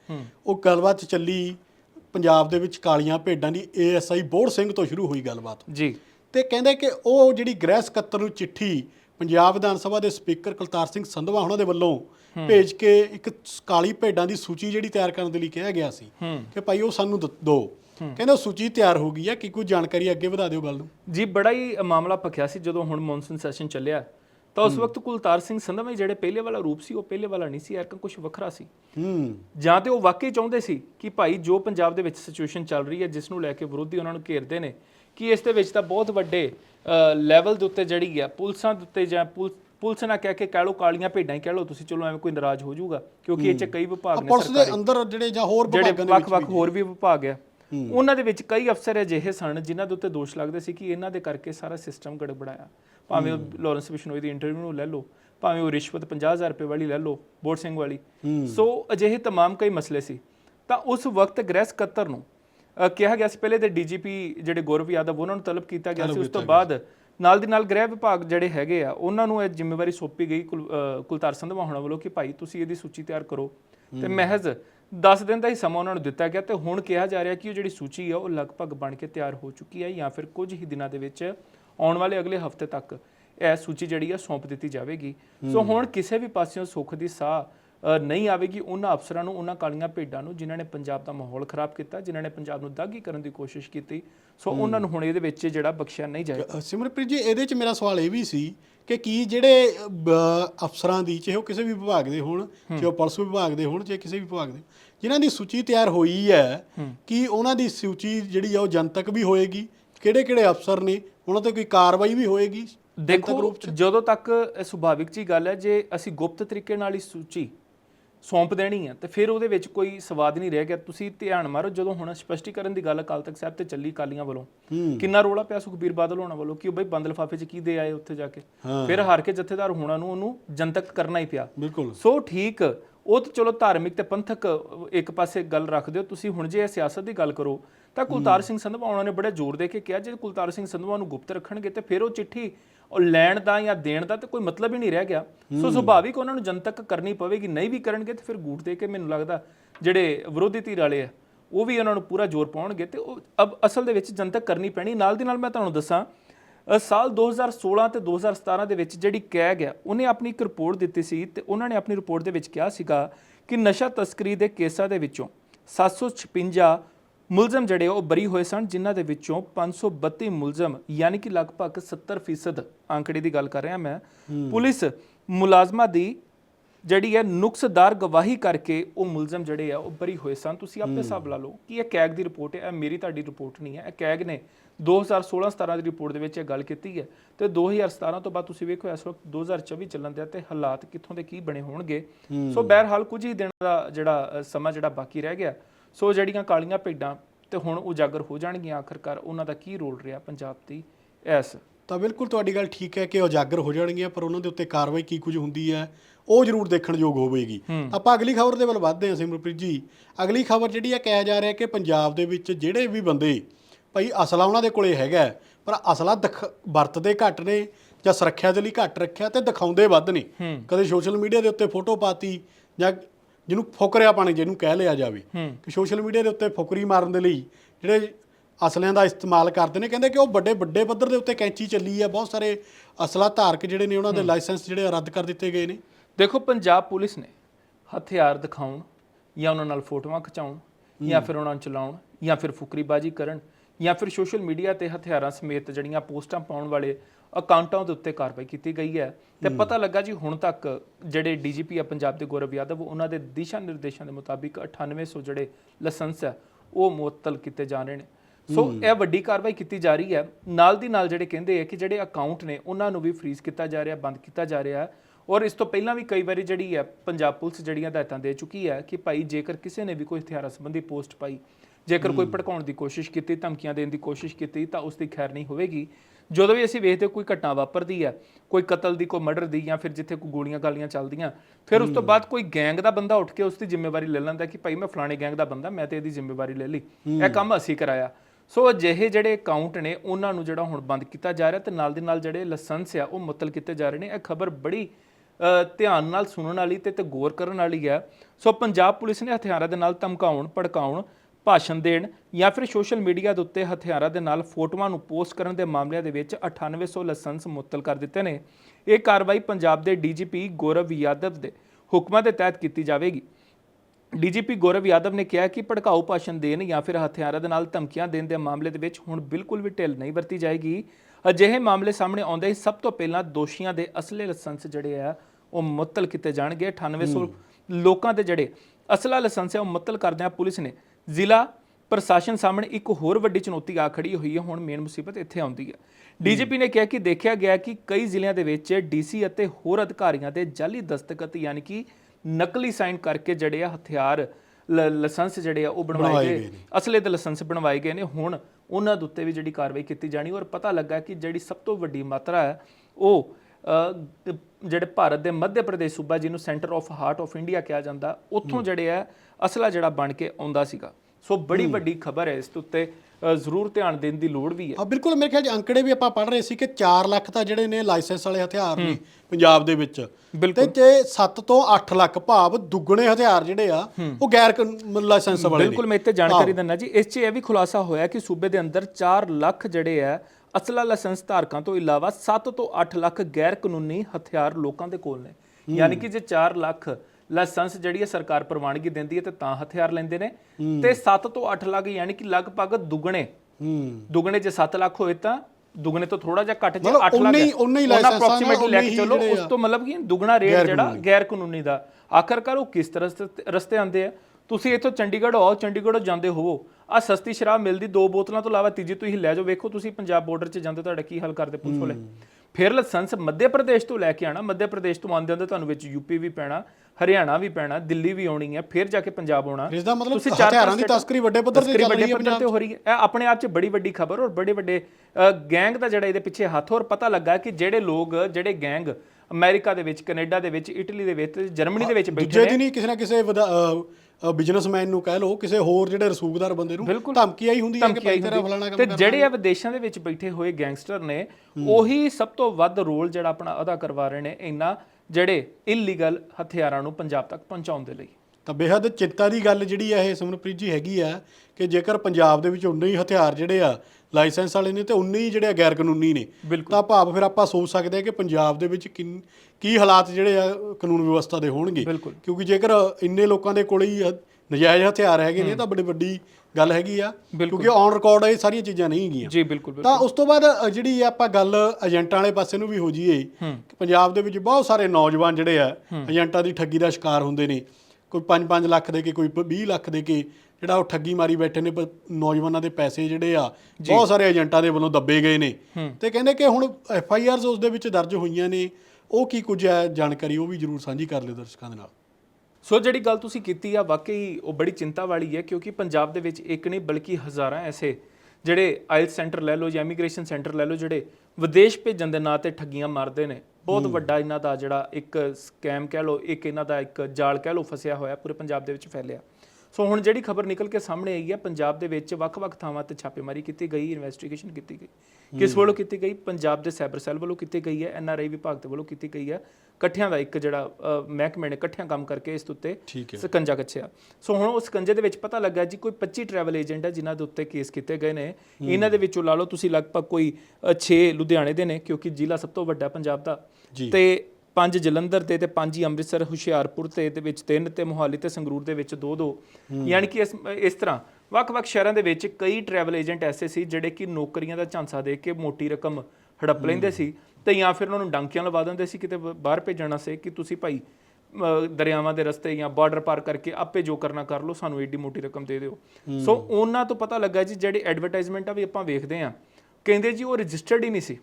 ਉਹ ਗੱਲਬਾਤ ਚੱਲੀ ਪੰਜਾਬ ਦੇ ਵਿੱਚ ਕਾਲੀਆਂ ਭੇਡਾਂ ਦੀ ਏਐਸਆਈ ਬੋੜ ਸਿੰਘ ਤੋਂ ਸ਼ੁਰੂ ਹੋਈ ਗੱਲਬਾਤ। ਜੀ। ਤੇ ਕਹਿੰਦੇ ਕਿ ਉਹ ਜਿਹੜੀ ਗ੍ਰਹਿ ਸਕੱਤਰ ਨੂੰ ਚਿੱਠੀ ਪੰਜਾਬ ਵਿਧਾਨ ਸਭਾ ਦੇ ਸਪੀਕਰ ਕੁਲਤਾਰ ਸਿੰਘ ਸੰਧਵਾ ਉਹਨਾਂ ਦੇ ਵੱਲੋਂ ਭੇਜ ਕੇ ਇੱਕ ਕਾਲੀ ਭੇਡਾਂ ਦੀ ਸੂਚੀ ਜਿਹੜੀ ਤਿਆਰ ਕਰਨ ਦੇ ਲਈ ਕਿਹਾ ਗਿਆ ਸੀ ਕਿ ਭਾਈ ਉਹ ਸਾਨੂੰ ਦ- ਦਿਓ ਕਹਿੰਦੇ ਸੂਚੀ ਤਿਆਰ ਹੋ ਗਈ ਹੈ ਕਿ ਕੋਈ ਜਾਣਕਾਰੀ ਅੱਗੇ ਵਧਾ ਦਿਓ ਗੱਲ ਨੂੰ? ਜੀ ਬੜਾ ਹੀ ਮਾਮਲਾ ਭਖਿਆ ਸੀ ਜਦੋਂ ਹੁਣ ਮੌਨਸੂਨ ਸੈਸ਼ਨ ਚੱਲਿਆ ਤਾਂ ਉਸ ਵਕਤ ਕੁਲਤਾਰ ਸਿੰਘ ਸੰਧਵਾ ਜਿਹੜੇ ਪਹਿਲੇ ਵਾਲਾ ਰੂਪ ਸੀ ਉਹ ਪਹਿਲੇ ਵਾਲਾ ਨਹੀਂ ਸੀ ਯਾਰ ਕੁਝ ਵੱਖਰਾ ਸੀ। ਹੂੰ। ਜਾਂ ਤੇ ਉਹ ਵਾਕਈ ਚਾਹੁੰਦੇ ਸੀ ਕਿ ਭਾਈ ਜੋ ਪੰਜਾਬ ਦੇ ਵਿੱਚ ਸਿਚੁਏਸ਼ਨ ਚੱਲ ਰਹੀ ਹੈ ਜਿਸ ਨੂੰ ਲੈ ਕੇ ਵਿਰੋਧੀ ਉਹਨਾਂ ਨੂੰ ਘੇਰਦੇ ਨੇ ਕਿ ਇਸ ਦੇ ਵਿੱਚ ਤਾਂ ਬਹੁਤ ਵੱਡੇ ਲੈਵਲ ਦੇ ਉੱਤੇ ਜਿਹੜੀ ਹੈ ਪੁਲਸਾਂ ਦੇ ਉੱਤੇ ਜਾਂ ਪੁਲ- ਪੁਲਿਸ ਨਾ ਕਹਿ ਕੇ ਕਹਿ ਲਓ ਕਾਲੀਆਂ ਭੇਡਾਂ ਹੀ ਕਹਿ ਲਓ ਤੁਸੀਂ ਚਲੋ ਐਵੇਂ ਕੋਈ ਨਾਰਾਜ਼ ਹੋ ਜਾਊਗਾ ਕਿਉਂਕਿ ਇਹ ਚ ਕਈ ਵਿਭਾਗ ਨੇ ਪੁਲਿਸ ਦੇ ਅੰਦਰ ਜਿਹੜੇ ਜਾਂ ਹੋਰ ਜਿਹੜੇ ਵਿਭਾਗਾਂ ਦੇ ਵਿੱਚ ਵੱਖ-ਵੱਖ ਹੋਰ ਵੀ ਵਿਭਾਗ ਆ ਉਹਨਾਂ ਦੇ ਵਿੱਚ ਕਈ ਅਫਸਰ ਅਜਿਹੇ ਸਨ ਜਿਨ੍ਹਾਂ ਦੇ ਉੱਤੇ ਦੋਸ਼ ਲੱਗਦੇ ਸੀ ਕਿ ਇਹਨਾਂ ਦੇ ਕਰਕੇ ਸਾਰਾ ਸਿਸਟਮ ਗੜਬੜਾਇਆ ਭਾਵੇਂ ਉਹ ਲਾਰੈਂਸ ਬਿਸ਼ਨੋਈ ਦੀ ਇੰਟਰਵਿਊ ਨੂੰ ਲੈ ਲਓ ਭਾਵੇਂ ਉਹ ਰਿਸ਼ਵਤ 50000 ਰੁਪਏ ਵਾਲੀ ਲੈ ਲਓ ਬੋੜ ਸਿੰਘ ਵਾਲੀ ਸੋ ਅਜਿਹੇ तमाम ਕਈ ਮਸਲੇ ਸੀ ਤਾਂ ਉਸ ਵਕਤ ਗ੍ਰਹਿ ਸਕੱਤਰ ਨੂੰ ਅ, ਕਿਹਾ ਗਿਆ ਸੀ ਪਹਿਲੇ ਤੇ ਡੀਜੀਪੀ ਜਿਹੜੇ ਗੌਰਵ ਯਾਦਵ ਉਹਨਾਂ ਨੂੰ ਤਲਬ ਕੀਤਾ ਗਿਆ ਸੀ। ਉਸ ਤੋਂ ਬਾਅਦ ਨਾਲ ਦੀ ਨਾਲ ਗ੍ਰਹਿ ਵਿਭਾਗ ਜਿਹੜੇ ਹੈਗੇ ਆ ਉਹਨਾਂ ਨੂੰ ਇਹ ਜ਼ਿੰਮੇਵਾਰੀ ਸੌਂਪੀ ਗਈ ਕੁਲਤਾਰ ਸੰਧਵਾ ਹੋਣਾ ਵੱਲੋਂ ਕਿ ਭਾਈ ਤੁਸੀਂ ਇਹਦੀ ਸੂਚੀ ਤਿਆਰ ਕਰੋ। ਤੇ ਮਹਿਜ਼ 10 ਦਿਨ ਦਾ ਹੀ ਸਮਾਂ ਉਹਨਾਂ ਨੂੰ ਦਿੱਤਾ ਗਿਆ ਤੇ ਹੁਣ ਕਿਹਾ ਜਾ ਰਿਹਾ ਕਿ ਉਹ ਜਿਹੜੀ ਸੂਚੀ ਆ ਉਹ ਲਗਭਗ ਬਣ ਕੇ ਤਿਆਰ ਹੋ ਚੁੱਕੀ ਹੈ ਜਾਂ ਫਿਰ ਕੁਝ ਹੀ ਦਿਨਾਂ ਦੇ ਵਿੱਚ ਆਉਣ ਵਾਲੇ ਅਗਲੇ ਹਫ਼ਤੇ ਤੱਕ ਇਹ ਸੂਚੀ ਜਿਹੜੀ ਆ ਸੌਂਪ ਦਿੱਤੀ ਜਾਵੇਗੀ। ਸੋ ਹੁਣ ਕਿਸੇ ਵੀ ਪਾਸਿਓਂ ਸੁੱਖ ਦੀ ਸਾਹ ਨਹੀਂ ਆਵੇਗੀ ਉਹਨਾਂ ਅਫਸਰਾਂ ਨੂੰ ਉਹਨਾਂ ਕਾਲੀਆਂ ਭੇਡਾਂ ਨੂੰ ਜਿਨ੍ਹਾਂ ਨੇ ਪੰਜਾਬ ਦਾ ਮਾਹੌਲ ਖਰਾਬ ਕੀਤਾ ਜਿਨ੍ਹਾਂ ਨੇ ਪੰਜਾਬ ਨੂੰ ਦਾਗੀ ਕਰਨ ਦੀ ਕੋਸ਼ਿਸ਼ ਕੀਤੀ। ਸੋ ਉਹਨਾਂ ਨੂੰ ਹੁਣ ਇਹਦੇ ਵਿੱਚ ਜਿਹੜਾ ਬਖਸ਼ਿਆ ਨਹੀਂ ਜਾਏਗਾ। ਸਿਮਰਪ੍ਰੀਤ ਜੀ ਇਹਦੇ ਚ ਮੇਰਾ ਸਵਾਲ ਇਹ ਵੀ ਸੀ ਕਿ ਕੀ ਜਿਹੜੇ ਅਫਸਰਾਂ ਦੀ ਚਾਹੇ ਉਹ ਕਿਸੇ ਵੀ ਵਿਭਾਗ ਦੇ ਹੋਣ ਚਾਹੇ ਉਹ ਪੁਲਿਸ ਵਿਭਾਗ ਦੇ ਹੋਣ ਚਾਹੇ ਕਿਸੇ ਵੀ ਵਿਭਾਗ ਦੇ ਜਿਨ੍ਹਾਂ ਦੀ ਸੂਚੀ ਤਿਆਰ ਹੋਈ ਹੈ ਕੀ ਉਹਨਾਂ ਦੀ ਸੂਚੀ ਜਿਹੜੀ ਆ ਉਹ ਜਨਤਕ ਵੀ ਹੋਏਗੀ? ਕਿਹੜੇ ਕਿਹੜੇ ਅਫਸਰ ਨੇ? ਉਹਨਾਂ ਤੇ ਕੋਈ ਕਾਰਵਾਈ ਵੀ ਹੋਏਗੀ? ਦੇਖੋ ਜਦੋਂ ਤੱਕ ਇਹ ਸੁਭਾਵਿਕ ਜੀ ਗੱਲ ਹੈ ਜੇ ਅਸੀਂ ਗੁਪਤ ਤਰੀਕੇ ਨਾਲ ਹੀ ਸੂਚੀ ਸੌਂਪ ਦੇਣੀ ਹੈ ਤੇ ਫਿਰ ਉਹਦੇ ਵਿੱਚ ਕੋਈ ਸਵਾਦ ਨਹੀਂ ਰਹਿ ਗਿਆ। ਤੁਸੀਂ ਧਿਆਨ ਮਾਰੋ ਜਦੋਂ ਹੁਣ ਸਪਸ਼ਟੀਕਰਨ ਦੀ ਗੱਲ ਅਕਾਲ ਤਖਤ ਸਾਹਿਬ ਤੇ ਚੱਲੀ ਕਾਲੀਆਂ ਵੱਲੋਂ ਕਿੰਨਾ ਰੋਲਾ ਪਿਆ ਸੁਖਬੀਰ ਬਾਦਲ ਹੋਣਾ ਵੱਲੋਂ ਕਿ ਉਹ ਬਈ ਬੰਦ ਲਿਫਾਫੇ 'ਚ ਕੀ ਦੇ ਆਏ ਉੱਥੇ ਜਾ ਕੇ? ਫਿਰ ਹਾਰ ਕੇ ਜਥੇਦਾਰ ਹੋਣਾ ਨੂੰ ਉਹਨੂੰ ਜਨਤਕ ਕਰਨਾ ਹੀ ਪਿਆ। ਬਿਲਕੁਲ। ਸੋ ਠੀਕ ਉਹ ਤਾਂ ਚਲੋ ਧਾਰਮਿਕ ਤੇ ਪੰਥਕ ਇੱਕ ਪਾਸੇ ਗੱਲ ਰੱਖ ਦਿਓ। ਤੁਸੀਂ ਹੁਣ ਜੇ ਇਹ ਸਿਆਸਤ ਦੀ ਗੱਲ ਕਰੋ ਤਾਂ ਕੁਲਤਾਰ ਸਿੰਘ ਸੰਧਵਾ ਉਹਨਾਂ ਨੇ ਬੜੇ ਜ਼ੋਰ ਦੇ ਕੇ ਕਿਹਾ ਜੇ ਕੁਲਤਾਰ ਸਿੰਘ ਸੰਧਵਾ ਨੂੰ ਗੁਪਤ ਰੱਖਣਗੇ ਤੇ ਫਿਰ ਉਹ ਚਿੱਠੀ ਉਹ ਲੈਣ ਦਾ ਜਾਂ ਦੇਣ ਦਾ ਤੇ ਕੋਈ ਮਤਲਬ ਹੀ ਨਹੀਂ ਰਹਿ ਗਿਆ। ਸੋ ਸੁਭਾਵਿਕ ਉਹਨਾਂ ਨੂੰ ਜਨਤਕ ਕਰਨੀ ਪਵੇਗੀ ਨਹੀਂ ਵੀ ਕਰਨਗੇ ਤੇ ਫਿਰ ਗੂਠ ਦੇ ਕੇ ਮੈਨੂੰ ਲੱਗਦਾ ਜਿਹੜੇ ਵਿਰੋਧੀ ਧਿਰ ਵਾਲੇ ਆ ਉਹ ਵੀ ਉਹਨਾਂ ਨੂੰ ਪੂਰਾ ਜ਼ੋਰ ਪਾਉਣਗੇ ਤੇ ਉਹ ਅਬ ਅਸਲ ਦੇ ਵਿੱਚ ਜਨਤਕ ਕਰਨੀ ਪੈਣੀ। ਨਾਲ ਦੀ ਨਾਲ ਮੈਂ ਤੁਹਾਨੂੰ ਦੱਸਾਂ ਸਾਲ 2016 ਤੇ 2017 ਦੇ ਵਿੱਚ ਜਿਹੜੀ ਕੈਗ ਹੈ ਉਹਨੇ ਆਪਣੀ ਇੱਕ ਰਿਪੋਰਟ ਦਿੱਤੀ ਸੀ ਤੇ ਉਹਨਾਂ ਨੇ ਆਪਣੀ ਰਿਪੋਰਟ ਦੇ ਵਿੱਚ ਕਿਹਾ ਸੀਗਾ ਕਿ ਨਸ਼ਾ ਤਸਕਰੀ ਦੇ ਕੇਸਾਂ ਦੇ ਵਿੱਚੋਂ 756 ਮੁਲਜ਼ਮ ਜਿਹੜੇ ਉਹ ਬਰੀ ਹੋਏ ਸਨ ਜਿਨ੍ਹਾਂ ਦੇ ਵਿੱਚੋਂ 532 ਮੁਲਜ਼ਮ ਯਾਨੀ ਕਿ ਲਗਭਗ 70% ਆંકੜੇ ਦੀ ਗੱਲ ਕਰ ਰਿਹਾ ਮੈਂ ਪੁਲਿਸ ਮੁਲਾਜ਼ਮਾਂ ਦੀ ਜਿਹੜੀ ਹੈ ਨੁਕਸਦਾਰ ਗਵਾਹੀ ਕਰਕੇ ਉਹ ਮੁਲਜ਼ਮ ਜਿਹੜੇ ਆ ਉਹ ਬਰੀ ਹੋਏ ਸਨ। ਤੁਸੀਂ ਆਪੇ ਹਿਸਾਬ ਲਾ ਲਓ ਕਿ ਇਹ ਕੈਗ ਦੀ ਰਿਪੋਰਟ ਹੈ ਇਹ ਮੇਰੀ ਤੁਹਾਡੀ ਰਿਪੋਰਟ ਨਹੀਂ ਹੈ। ਇਹ ਕੈਗ ਨੇ 2016-17 ਦੀ ਰਿਪੋਰਟ ਦੇ ਵਿੱਚ ਇਹ ਗੱਲ ਕੀਤੀ ਹੈ ਤੇ 2017 ਤੋਂ ਬਾਅਦ ਤੁਸੀਂ ਵੇਖੋ ਇਸ ਵਕਤ 2024 ਚੱਲਣ ਦਿਆ ਤੇ ਹਾਲਾਤ ਕਿੱਥੋਂ ਦੇ ਕੀ ਬਣੇ ਹੋਣਗੇ। ਸੋ ਬਹਰਹਾਲ ਕੁਝ ਹੀ ਦਿਨ ਦਾ ਜਿਹੜਾ ਸਮਾਂ ਜਿਹੜਾ ਬਾਕੀ ਰਹਿ ਗਿਆ। ਸੋ ਜਿਹੜੀਆਂ ਕਾਲੀਆਂ ਭੇਡਾਂ ਤੇ ਹੁਣ ਉਜਾਗਰ ਹੋ ਜਾਣਗੀਆਂ ਆਖਰਕਾਰ ਉਹਨਾਂ ਦਾ ਕੀ ਰੋਲ ਰਿਹਾ ਪੰਜਾਬ ਦੀ ਇਸ? ਤਾਂ ਬਿਲਕੁਲ ਤੁਹਾਡੀ ਗੱਲ ਠੀਕ ਹੈ ਕਿ ਉਜਾਗਰ ਹੋ ਜਾਣਗੀਆਂ ਪਰ ਉਹਨਾਂ ਦੇ ਉੱਤੇ ਕਾਰਵਾਈ ਕੀ ਕੁਝ ਹੁੰਦੀ ਹੈ ਉਹ ਜ਼ਰੂਰ ਦੇਖਣ ਯੋਗ ਹੋਵੇਗੀ। ਆਪਾਂ ਅਗਲੀ ਖਬਰ ਦੇ ਵੱਲ ਵਧਦੇ ਹਾਂ ਸਿਮਰਪ੍ਰੀਤ ਜੀ। ਅਗਲੀ ਖਬਰ ਜਿਹੜੀ ਹੈ ਕਿਹਾ ਜਾ ਰਿਹਾ ਕਿ ਪੰਜਾਬ ਦੇ ਵਿੱਚ ਜਿਹੜੇ ਵੀ ਬੰਦੇ ਭਾਈ ਅਸਲਾ ਉਹਨਾਂ ਦੇ ਕੋਲੇ ਹੈਗਾ ਪਰ ਅਸਲਾ ਦਿਖ- ਵਰਤਦੇ ਘੱਟ ਨੇ ਜਾਂ ਸੁਰੱਖਿਆ ਦੇ ਲਈ ਘੱਟ ਰੱਖਿਆ ਤੇ ਦਿਖਾਉਂਦੇ ਵੱਧ ਨੇ। ਕਦੇ ਸੋਸ਼ਲ ਮੀਡੀਆ ਦੇ ਉੱਤੇ ਫੋਟੋ ਪਾਤੀ ਜਾਂ ਜਿਹਨੂੰ ਫੁਕਰਿਆ ਪਾਣੀ ਜਿਹਨੂੰ ਕਹਿ ਲਿਆ ਜਾਵੇ ਕਿ ਸੋਸ਼ਲ ਮੀਡੀਆ ਦੇ ਉੱਤੇ ਫੁਕਰੀ ਮਾਰਨ ਦੇ ਲਈ ਜਿਹੜੇ ਅਸਲਿਆਂ ਦਾ ਇਸਤੇਮਾਲ ਕਰਦੇ ਨੇ ਕਹਿੰਦੇ ਕਿ ਉਹ ਵੱਡੇ ਵੱਡੇ ਪੱਧਰ ਦੇ ਉੱਤੇ ਕੈਂਚੀ ਚੱਲੀ ਹੈ ਬਹੁਤ ਸਾਰੇ ਅਸਲਾ ਧਾਰਕ ਜਿਹੜੇ ਨੇ ਉਹਨਾਂ ਦੇ ਲਾਇਸੈਂਸ ਜਿਹੜੇ ਰੱਦ ਕਰ ਦਿੱਤੇ ਗਏ ਨੇ। ਦੇਖੋ ਪੰਜਾਬ ਪੁਲਿਸ ਨੇ ਹਥਿਆਰ ਦਿਖਾਉਣ ਜਾਂ ਉਹਨਾਂ ਨਾਲ ਫੋਟੋਆਂ ਖਿਚਾਉਣ ਜਾਂ ਫਿਰ ਉਹਨਾਂ ਨੂੰ ਚਲਾਉਣ ਜਾਂ ਫਿਰ ਫੁਕਰੀਬਾਜ਼ੀ ਕਰਨ ਜਾਂ ਫਿਰ ਸੋਸ਼ਲ ਮੀਡੀਆ ਤੇ ਹਥਿਆਰਾਂ ਸਮੇਤ ਜਿਹੜੀਆਂ ਪੋਸਟਾਂ ਪਾਉਣ ਵਾਲੇ ਅਕਾਊਂਟਾਂ ਦੇ ਉੱਤੇ ਕਾਰਵਾਈ ਕੀਤੀ ਗਈ ਹੈ ਤੇ ਪਤਾ ਲੱਗਾ ਜੀ ਹੁਣ ਤੱਕ ਜਿਹੜੇ ਡੀਜੀਪੀ ਆ ਪੰਜਾਬ ਦੇ ਗੌਰਵ ਯਾਦਵ ਉਹਨਾਂ ਦੇ ਦਿਸ਼ਾ ਨਿਰਦੇਸ਼ਾਂ ਦੇ ਮੁਤਾਬਿਕ 9800 ਜਿਹੜੇ ਲਾਇਸੈਂਸ ਹੈ ਉਹ ਮੁਅੱਤਲ ਕੀਤੇ ਜਾ ਰਹੇ ਨੇ। ਸੋ ਇਹ ਵੱਡੀ ਕਾਰਵਾਈ ਕੀਤੀ ਜਾ ਰਹੀ ਹੈ। ਨਾਲ ਦੀ ਨਾਲ ਜਿਹੜੇ ਕਹਿੰਦੇ ਆ ਕਿ ਜਿਹੜੇ ਅਕਾਊਂਟ ਨੇ ਉਹਨਾਂ ਨੂੰ ਵੀ ਫ੍ਰੀਜ਼ ਕੀਤਾ ਜਾ ਰਿਹਾ ਬੰਦ ਕੀਤਾ ਜਾ ਰਿਹਾ ਔਰ ਇਸ ਤੋਂ ਪਹਿਲਾਂ ਵੀ ਕਈ ਵਾਰੀ ਜਿਹੜੀ ਹੈ ਪੰਜਾਬ ਪੁਲਿਸ ਜਿਹੜੀਆਂ ਹਦਾਇਤਾਂ ਦੇ ਚੁੱਕੀ ਹੈ ਕਿ ਭਾਈ ਜੇਕਰ ਕਿਸੇ ਨੇ ਵੀ ਕੋਈ ਹਥਿਆਰਾਂ ਸੰਬੰਧੀ ਪੋਸਟ ਪਾਈ ਜੇਕਰ ਕੋਈ ਭੜਕਾਉਣ ਦੀ ਕੋਸ਼ਿਸ਼ ਕੀਤੀ ਧਮਕੀਆਂ ਦੇਣ ਦੀ ਕੋਸ਼ਿਸ਼ ਕੀਤੀ ਤਾਂ ਉਸ ਦੀ ਖੈਰ ਨਹੀਂ ਹੋਵੇਗੀ। ਜਦੋਂ ਵੀ ਅਸੀਂ ਵੇਖਦੇ ਕੋਈ ਘਟਨਾ ਵਾਪਰਦੀ ਹੈ ਕੋਈ ਕਤਲ ਦੀ ਕੋਈ ਮਰਡਰ ਦੀ ਜਾਂ ਫਿਰ ਜਿੱਥੇ ਕੋਈ ਗੋਲੀਆਂ ਗਾਲੀਆਂ ਚੱਲਦੀਆਂ ਫਿਰ ਉਸ ਤੋਂ ਬਾਅਦ ਕੋਈ ਗੈਂਗ ਦਾ ਬੰਦਾ ਉੱਠ ਕੇ ਉਸ ਦੀ ਜ਼ਿੰਮੇਵਾਰੀ ਲੈ ਲੈਂਦਾ ਕਿ ਭਾਈ ਮੈਂ ਫਲਾਣੇ ਗੈਂਗ ਦਾ ਬੰਦਾ ਮੈਂ ਤੇ ਇਹਦੀ ਜ਼ਿੰਮੇਵਾਰੀ ਲੈ ਲਈ। ਇਹ ਕੰਮ ਅਸੀਂ ਕਰਾਇਆ। ਸੋ ਅਜਿਹੇ ਜਿਹੜੇ ਅਕਾਊਂਟ ਨੇ ਉਹਨਾਂ ਨੂੰ ਜਿਹੜਾ ਹੁਣ ਬੰਦ ਕੀਤਾ ਜਾ ਰਿਹਾ ਤੇ ਨਾਲ ਦੇ ਨਾਲ ਜਿਹੜੇ ਲਾਇਸੈਂਸ ਆ ਉਹ ਮੁਅੱਤਲ ਕੀਤੇ ਜਾ ਰਹੇ ਨੇ। ਇਹ ਖਬਰ ਬੜੀ ਧਿਆਨ ਨਾਲ ਸੁਣਨ ਵਾਲੀ ਤੇ ਤੇ ਗੌਰ ਕਰਨ ਵਾਲੀ ਹੈ। ਸੋ ਪੰਜਾਬ ਪੁਲਿਸ ਨੇ ਹਥਿਆਰਾਂ ਦੇ ਨਾਲ ਧਮਕਾਉਣ ਭੜਕਾਉਣ ਭਾਸ਼ਣ ਦੇਣ ਜਾਂ ਫਿਰ ਸੋਸ਼ਲ ਮੀਡੀਆ ਦੇ ਉੱਤੇ ਹਥਿਆਰਾਂ ਦੇ ਨਾਲ ਫੋਟੋਆਂ ਨੂੰ ਪੋਸਟ ਕਰਨ ਦੇ ਮਾਮਲਿਆਂ ਦੇ ਵਿੱਚ 9800 ਲਾਇਸੈਂਸ ਮੁਅੱਤਲ ਕਰ ਦਿੱਤੇ ਨੇ। ਇਹ ਕਾਰਵਾਈ ਪੰਜਾਬ ਦੇ ਡੀਜੀਪੀ ਗੌਰਵ ਯਾਦਵ ਦੇ ਹੁਕਮਾਂ ਦੇ ਤਹਿਤ ਕੀਤੀ ਜਾਵੇਗੀ। ਡੀਜੀਪੀ ਗੌਰਵ ਯਾਦਵ ਨੇ ਕਿਹਾ ਕਿ ਭੜਕਾਊ ਭਾਸ਼ਣ ਦੇਣ ਜਾਂ ਫਿਰ ਹਥਿਆਰਾਂ ਦੇ ਨਾਲ ਧਮਕੀਆਂ ਦੇਣ ਦੇ ਮਾਮਲੇ ਦੇ ਵਿੱਚ ਹੁਣ ਬਿਲਕੁਲ ਵੀ ਢਿੱਲ ਨਹੀਂ ਵਰਤੀ ਜਾਏਗੀ। ਅਜਿਹੇ ਮਾਮਲੇ ਸਾਹਮਣੇ ਆਉਂਦੇ ਹੀ ਸਭ ਤੋਂ ਪਹਿਲਾਂ ਦੋਸ਼ੀਆਂ ਦੇ ਅਸਲੇ ਲਾਇਸੈਂਸ ਜਿਹੜੇ ਆ ਉਹ ਮੁਅੱਤਲ ਕੀਤੇ ਜਾਣਗੇ। 9800 ਲੋਕਾਂ ਦੇ ਜਿਹੜੇ ਅਸਲਾ ਲਾਇਸੈਂਸ ਹੈ ਉਹ ਮੁਅੱਤਲ ਕਰਦਿਆਂ ਪੁਲਿਸ ਨੇ ਜ਼ਿਲ੍ਹਾ ਪ੍ਰਸ਼ਾਸਨ ਸਾਹਮਣੇ ਇੱਕ ਹੋਰ ਵੱਡੀ ਚੁਣੌਤੀ ਆ ਖੜੀ ਹੋਈ ਹੈ ਹੁਣ ਮੇਨ ਮੁਸੀਬਤ ਇੱਥੇ ਆਉਂਦੀ ਹੈ। ਡੀਜੀਪੀ ਨੇ ਕਿਹਾ ਕਿ ਦੇਖਿਆ ਗਿਆ ਕਿ ਕਈ ਜ਼ਿਲ੍ਹਿਆਂ ਦੇ ਵਿੱਚ ਡੀਸੀ ਅਤੇ ਹੋਰ ਅਧਿਕਾਰੀਆਂ ਦੇ ਜਾਲੀ ਦਸਤਖਤ ਯਾਨੀ ਕਿ ਨਕਲੀ ਸਾਈਨ ਕਰਕੇ ਜਿਹੜੇ ਆ ਹਥਿਆਰ ਲਾਇਸੈਂਸ ਜਿਹੜੇ ਆ ਉਹ ਬਣਵਾਏ ਗਏ। ਅਸਲੇ ਦੇ ਲਾਇਸੈਂਸ ਬਣਵਾਏ ਗਏ ਨੇ। ਹੁਣ ਉਹਨਾਂ ਦੇ ਉੱਤੇ ਵੀ ਜਿਹੜੀ ਕਾਰਵਾਈ ਕੀਤੀ ਜਾਣੀ ਔਰ ਪਤਾ ਲੱਗਾ ਕਿ ਜਿਹੜੀ ਸਭ ਤੋਂ ਵੱਡੀ ਮਾਤਰਾ ਹੈ ਉਹ ਜਿਹੜੇ ਭਾਰਤ ਦੇ ਮੱਧ ਪ੍ਰਦੇਸ਼ ਸੂਬਾ ਜਿਹਨੂੰ centre of heart of India ਕਿਹਾ ਜਾਂਦਾ ਉੱਥੋਂ ਜਿਹੜੇ ਆ ਅਸਲਾ ਜਿਹੜਾ ਬਣ ਕੇ ਆਉਂਦਾ ਸੀਗਾ। ਸੋ ਬੜੀ ਵੱਡੀ ਖਬਰ ਹੈ ਇਸ ਦੇ ਉੱਤੇ ਜ਼ਰੂਰ ਧਿਆਨ ਦੇਣ ਦੀ ਲੋੜ ਵੀ ਹੈ। ਆ ਬਿਲਕੁਲ ਮੇਰੇ ਖਿਆਲ 'ਚ ਅੰਕੜੇ ਵੀ ਆਪਾਂ ਪੜ੍ਹ ਰਹੇ ਸੀ ਕਿ 4 ਲੱਖ ਤਾਂ ਜਿਹੜੇ ਨੇ ਲਾਇਸੈਂਸ ਵਾਲੇ ਹਥਿਆਰ ਨੇ ਪੰਜਾਬ ਦੇ ਵਿੱਚ। ਤੇ ਜੇ 7 ਤੋਂ 8 ਲੱਖ ਭਾਵ ਦੁੱਗਣੇ ਹਥਿਆਰ ਜਿਹੜੇ ਆ ਉਹ ਗੈਰ ਲਾਇਸੈਂਸ ਵਾਲੇ ਬਿਲਕੁਲ ਮੈਂ ਇੱਥੇ ਜਾਣਕਾਰੀ ਦਿੰਦਾ ਜੀ। ਇਸ 'ਚ ਇਹ ਵੀ ਖੁਲਾਸਾ ਹੋਇਆ ਕਿ ਸੂਬੇ ਦੇ ਅੰਦਰ 4 ਲੱਖ ਜਿਹੜੇ ਆ ਅਸਲਾ ਲਾਇਸੈਂਸ ਧਾਰਕਾਂ ਤੋਂ ਇਲਾਵਾ 7 ਤੋਂ 8 ਲੱਖ ਗੈਰ ਕਾਨੂੰਨੀ ਹਥਿਆਰ ਲੋਕਾਂ ਦੇ ਕੋਲ ਨੇ। ਯਾਨੀ ਕਿ ਜੇ 4 ਲੱਖ ਲਾਇਸੈਂਸ ਜਿਹੜੀ ਹੈ ਸਰਕਾਰ ਪ੍ਰਵਾਨਗੀ ਦਿੰਦੀ ਹੈ ਤੇ ਤਾਂ ਹਥਿਆਰ ਲੈਂਦੇ ਨੇ। ਤੇ 7 ਤੋਂ 8 ਲੱਖ ਯਾਨੀ ਕਿ ਲਗਭਗ ਦੁੱਗਣੇ। ਦੁੱਗਣੇ ਜੇ 7 ਲੱਖ ਹੋਏ ਤਾਂ ਦੁੱਗਣੇ ਤੋਂ ਥੋੜਾ ਜਿਹਾ ਘੱਟ ਜੇ ਮਤਲਬ 8 ਲੱਖ ਹੀ। ਉਹਨਾਂ ਲਾਇਸੈਂਸਾਂ approximately ਲੈ ਕੇ ਚੱਲੋ ਉਸ। ਤੋਂ ਮਤਲਬ ਕਿ ਦੁੱਗਣਾ ਰੇਟ ਜਿਹੜਾ ਗੈਰ ਕਾਨੂੰਨੀ ਦਾ। ਆਖਰਕਾਰ ਉਹ ਕਿਸ ਤਰ੍ਹਾਂ ਰਸਤੇ- ਰਸਤੇ ਆਉਂਦੇ ਆ? ਤੁਸੀਂ ਇੱਥੋਂ ਚੰਡੀਗੜ੍ਹ ਆਓ ਚੰਡੀਗੜ੍ਹੋਂ ਜਾਂਦੇ ਹੋਵੋ। ਆ ਸਸਤੀ ਸ਼ਰਾਬ ਮਿਲਦੀ ਦੋ ਬੋਤਲਾਂ ਤੋਂ ਇਲਾਵਾ ਤੀਜੀ ਤੁਸੀਂ ਲੈ ਜਾਓ। ਵੇਖੋ ਤੁਸੀਂ ਪੰਜਾਬ ਬਾਰਡਰ 'ਚ ਜਾਂਦੇ ਤੁਹਾਡਾ ਕੀ ਹਾਲ ਕਰਦੇ ਪੁਲਿਸ ਵਾਲੇ? ਫਿਰ ਲਾਇਸੈਂਸ ਮੱਧ ਪ੍ਰਦੇਸ਼ ਤੋਂ ਲੈ ਕੇ ਆਣਾ ਮੱਧ ਪ੍ਰਦੇਸ਼ ਤੋਂ ਆਉਂਦੇ ਹੁੰਦੇ ਤੁਹਾਨੂੰ ਵਿੱਚ ਯੂਪੀ ਵੀ ਪੈਣਾ ਹਰਿਆਣਾ ਵੀ ਪੈਣਾ ਦਿੱਲੀ ਵੀ ਆਉਣੀ ਹੈ ਫਿਰ ਜਾ ਕੇ ਪੰਜਾਬ ਆਉਣਾ। ਇਸ ਦਾ ਮਤਲਬ ਹਥਿਆਰਾਂ ਦੀ ਤਸਕਰੀ ਵੱਡੇ ਪੱਧਰ ਤੇ ਚੱਲ ਰਹੀ ਹੈ ਤੇ ਹੋ ਰਹੀ ਹੈ। ਇਹ ਆਪਣੇ ਆਪ 'ਚ ਬੜੀ ਵੱਡੀ ਖਬਰ ਔਰ ਬੜੇ ਵੱਡੇ ਗੈਂਗ ਦਾ ਜਿਹੜਾ ਇਹਦੇ ਪਿੱਛੇ ਹੱਥ ਔਰ ਪਤਾ ਲੱਗਾ ਕਿ ਜਿਹੜੇ ਲੋਕ ਜਿਹੜੇ ਗੈਂਗ ਅਮਰੀਕਾ ਦੇ ਵਿੱਚ ਕੈਨੇਡਾ ਦੇ ਵਿੱਚ ਇਟਲੀ ਦੇ ਵਿੱਚ ਜਰਮਨੀ ਦੇ ਵਿੱਚ ਬੈਠੇ ਦੂਜੇ ਦਿਨ ਹੀ ਕਿਸੇ ਨਾ ਕਿਸੇ ਬਿਜ਼ਨਸਮੈਨ ਨੂੰ ਕਹਿ ਲਓ ਕਿਸੇ ਹੋਰ ਜਿਹੜੇ ਰਸੂਖਦਾਰ ਬੰਦੇ ਨੂੰ ਬਿਲਕੁਲ। ਧਮਕੀ ਆਈ ਹੁੰਦੀ ਹੈ ਕਿ ਧਮਕੀ ਭਾਈ ਆਈ ਤੇਰਾ ਫਲਾਣਾ ਕੰਮ ਤੇ ਜਿਹੜੇ ਆ ਵਿਦੇਸ਼ਾਂ ਦੇ ਵਿੱਚ ਬੈਠੇ ਹੋਏ ਗੈਂਗਸਟਰ ਨੇ ਉਹੀ ਸਭ ਤੋਂ ਵੱਧ ਰੋਲ ਜਿਹੜਾ ਆਪਣਾ ਅਦਾ ਕਰਵਾ ਰਹੇ ਨੇ ਇੰਨਾ ਜਿਹੜੇ ਇਲੀਗਲ ਹਥਿਆਰਾਂ ਨੂੰ ਪੰਜਾਬ ਤੱਕ ਪਹੁੰਚਾਉਣ ਦੇ ਲਈ। ਤਾਂ ਬੇहद ਚਿੰਤਾ ਦੀ ਗੱਲ ਜਿਹੜੀ ਹੈ ਇਹ ਸਮਨਪ੍ਰੀਤ ਜੀ ਹੈਗੀ ਆ ਕਿ ਜੇਕਰ ਪੰਜਾਬ ਦੇ ਵਿੱਚ ਉਨੇ ਹੀ ਹਥਿਆਰ ਜਿਹੜੇ ਆ ਲਾਇਸੈਂਸ ਵਾਲੇ ਨੇ ਤੇ ਉਨੇ ਹੀ ਜਿਹੜੇ ਆ ਗੈਰ ਕਾਨੂੰਨੀ ਨੇ। ਤਾਂ ਭਾਵ ਫਿਰ ਆਪਾਂ ਸੋਚ ਸਕਦੇ ਹਾਂ ਕਿ ਪੰਜਾਬ ਦੇ ਵਿੱਚ ਕਿੰਨ- ਕੀ ਹਾਲਾਤ ਜਿਹੜੇ ਆ ਕਾਨੂੰਨ ਵਿਵਸਥਾ ਦੇ ਹੋਣਗੇ। ਕਿਉਂਕਿ ਜੇਕਰ ਇੰਨੇ ਲੋਕਾਂ ਦੇ ਕੋਲ ਹੀ ਨਜਾਇਜ਼ ਹਥਿਆਰ ਹੈਗੇ ਨੇ ਤਾਂ ਬੜੀ ਵੱਡੀ ਗੱਲ ਹੈਗੀ ਆ। ਕਿਉਂਕਿ ਔਨ ਰਿਕਾਰਡ ਇਹ ਸਾਰੀਆਂ ਚੀਜ਼ਾਂ ਨਹੀਂ ਹੈਗੀਆਂ। ਜੀ ਬਿਲਕੁਲ ਤਾਂ ਉਸ ਤੋਂ ਬਾਅਦ ਜਿਹੜੀ ਆਪਾਂ ਗੱਲ ਏਜੰਟਾਂ ਵਾਲੇ ਪਾਸੇ ਨੂੰ ਵੀ ਹੋ ਜਾਈਏ ਕਿ ਪੰਜਾਬ ਦੇ ਵਿੱਚ ਬਹੁਤ ਸਾਰੇ ਨੌਜਵਾਨ ਜਿਹੜੇ ਆ ਏਜੰਟਾਂ ਦੀ ਠੱਗੀ ਦਾ ਸ਼ਿਕਾਰ ਹੁੰਦੇ ਨੇ। ਕੋਈ 5-5 ਲੱਖ ਦੇ ਕੇ ਕੋਈ 20 ਲੱਖ ਦੇ ਕੇ ਜਿਹੜਾ ਉਹ ਠੱਗੀ ਮਾਰੀ ਬੈਠੇ ਨੇ ਨੌਜਵਾਨਾਂ ਦੇ ਪੈਸੇ ਜਿਹੜੇ ਆ ਬਹੁਤ ਸਾਰੇ ਏਜੰਟਾਂ ਦੇ ਵੱਲੋਂ ਦੱਬੇ ਗਏ ਨੇ। ਤੇ ਕਹਿੰਦੇ ਕਿ ਹੁਣ ਐਫ ਆਈ ਆਰਸ ਉਸ ਦੇ ਵਿੱਚ ਦਰਜ ਹੋਈਆਂ ਨੇ। ਉਹ ਕੀ ਕੁਝ ਹੈ ਜਾਣਕਾਰੀ ਉਹ ਵੀ ਜਰੂਰ ਸਾਂਝੀ ਕਰ ਲਿਓ ਦਰਸ਼ਕਾਂ ਦੇ ਨਾਲ। ਸੋ ਜਿਹੜੀ ਗੱਲ ਤੁਸੀਂ ਕੀਤੀ ਆ ਵਾਕਈ ਉਹ ਬੜੀ ਚਿੰਤਾ ਵਾਲੀ ਹੈ ਕਿਉਂਕਿ ਪੰਜਾਬ ਦੇ ਵਿੱਚ ਇੱਕ ਨਹੀਂ ਬਲਕਿ ਹਜ਼ਾਰਾਂ ਐਸੇ ਜਿਹੜੇ ਆਇਲ ਸੈਂਟਰ ਲੈ ਲਓ ਜਾਂ ਇਮੀਗ੍ਰੇਸ਼ਨ ਸੈਂਟਰ ਲੈ ਲਓ ਜਿਹੜੇ ਵਿਦੇਸ਼ ਭੇਜਣ ਦੇ ਨਾਂ ਤੇ ਠੱਗੀਆਂ ਮਾਰਦੇ ਨੇ। ਬਹੁਤ ਵੱਡਾ ਇਹਨਾਂ ਦਾ ਜਿਹੜਾ ਇੱਕ ਸਕੈਮ ਕਹਿ ਲਓ ਇੱਕ ਇਹਨਾਂ ਦਾ ਇੱਕ ਜਾਲ ਕਹਿ ਲਓ ਫਸਿਆ ਹੋਇਆ ਪੂਰੇ ਪੰਜਾਬ ਦੇ ਵਿੱਚ ਫੈਲਿਆ। ਸੋ ਹੁਣ ਜਿਹੜੀ ਖਬਰ ਨਿਕਲ ਕੇ ਸਾਹਮਣੇ ਆਈ ਹੈ ਪੰਜਾਬ ਦੇ ਵਿੱਚ ਵੱਖ-ਵੱਖ ਥਾਵਾਂ ਤੇ ਛਾਪੇਮਾਰੀ ਕੀਤੀ ਗਈ ਇਨਵੈਸਟੀਗੇਸ਼ਨ ਕੀਤੀ ਗਈ। ਕਿਸ ਵੱਲੋਂ ਕੀਤੀ ਗਈ? ਪੰਜਾਬ ਦੇ ਸਾਈਬਰ ਸੈੱਲ ਵੱਲੋਂ ਕੀਤੀ ਗਈ ਹੈ ਐਨਆਰਆਈ ਵਿਭਾਗ ਦੇ ਵੱਲੋਂ ਕੀਤੀ ਗਈ ਹੈ। ਇਕੱਠਿਆਂ ਦਾ ਇੱਕ ਜਿਹੜਾ ਮਹਿਕਮੇ ਨੇ ਇਕੱਠਿਆਂ ਕੰਮ ਕਰਕੇ ਇਸ ਉੱਤੇ ਸਕੰਜਾ ਕੱਛਿਆ। ਸੋ ਹੁਣ ਉਸ ਸਕੰਜੇ ਦੇ ਵਿੱਚ ਪਤਾ ਲੱਗਾ ਜੀ ਕੋਈ 25 ਟਰੈਵਲ ਏਜੰਟ ਹੈ ਜਿਨ੍ਹਾਂ ਦੇ ਉੱਤੇ ਕੇਸ ਕੀਤੇ ਗਏ ਨੇ। ਇਹਨਾਂ ਦੇ ਵਿੱਚੋਂ ਲਾ ਲਓ ਤੁਸੀਂ ਲਗਭਗ ਕੋਈ 6 ਲੁਧਿਆਣੇ ਦੇ ਨੇ ਕਿਉਂਕਿ ਜ਼ਿਲ੍ਹਾ ਸਭ ਤੋਂ ਵੱਡਾ ਪੰਜਾਬ ਦਾ। ਤੇ ਪੰਜ ਜਲੰਧਰ ਤੇ ਤੇ ਪੰਜ ਹੀ ਅੰਮ੍ਰਿਤਸਰ ਹੁਸ਼ਿਆਰਪੁਰ ਤੇ ਦੇ ਵਿੱਚ ਤਿੰਨ ਤੇ ਮੋਹਾਲੀ ਤੇ ਸੰਗਰੂਰ ਦੇ ਵਿੱਚ ਦੋ ਦੋ ਯਾਨੀ ਕਿ ਇਸ ਇਸ ਤਰ੍ਹਾਂ ਵੱਖ-ਵੱਖ ਸ਼ਹਿਰਾਂ ਦੇ ਵਿੱਚ ਕਈ ਟਰੈਵਲ ਏਜੰਟ ਐਸੇ ਸੀ ਜਿਹੜੇ ਕਿ ਨੌਕਰੀਆਂ ਦਾ ਝਾਂਸਾ ਦੇ ਕੇ ਮੋਟੀ ਰਕਮ ਹੜੱਪ ਲੈਂਦੇ ਸੀ ਤੇ ਜਾਂ ਫਿਰ ਉਹਨਾਂ ਨੂੰ ਡਾਂਕੀਆਂ ਲਵਾ ਦਿੰਦੇ ਸੀ ਕਿਤੇ ਬਾਹਰ ਭੇਜਣਾ ਸੀ ਕਿ ਤੁਸੀਂ ਭਾਈ ਦਰਿਆਵਾਂ ਦੇ ਰਸਤੇ ਜਾਂ ਬਾਰਡਰ ਪਾਰ ਕਰਕੇ ਆਪੇ ਜੋ ਕਰਨਾ ਕਰ ਲਓ ਸਾਨੂੰ ਏਡੀ ਮੋਟੀ ਰਕਮ ਦੇ ਦਿਓ। ਸੋ ਉਹਨਾਂ ਤੋਂ ਪਤਾ ਲੱਗਾ ਜੀ ਜਿਹੜੇ ਐਡਵਰਟਾਈਜ਼ਮੈਂਟਾਂ ਵੀ ਆਪਾਂ ਵੇਖਦੇ ਆ ਕਹਿੰਦੇ ਜੀ ਉਹ ਰਜਿਸਟਰਡ ਹੀ ਨਹੀਂ ਸੀ।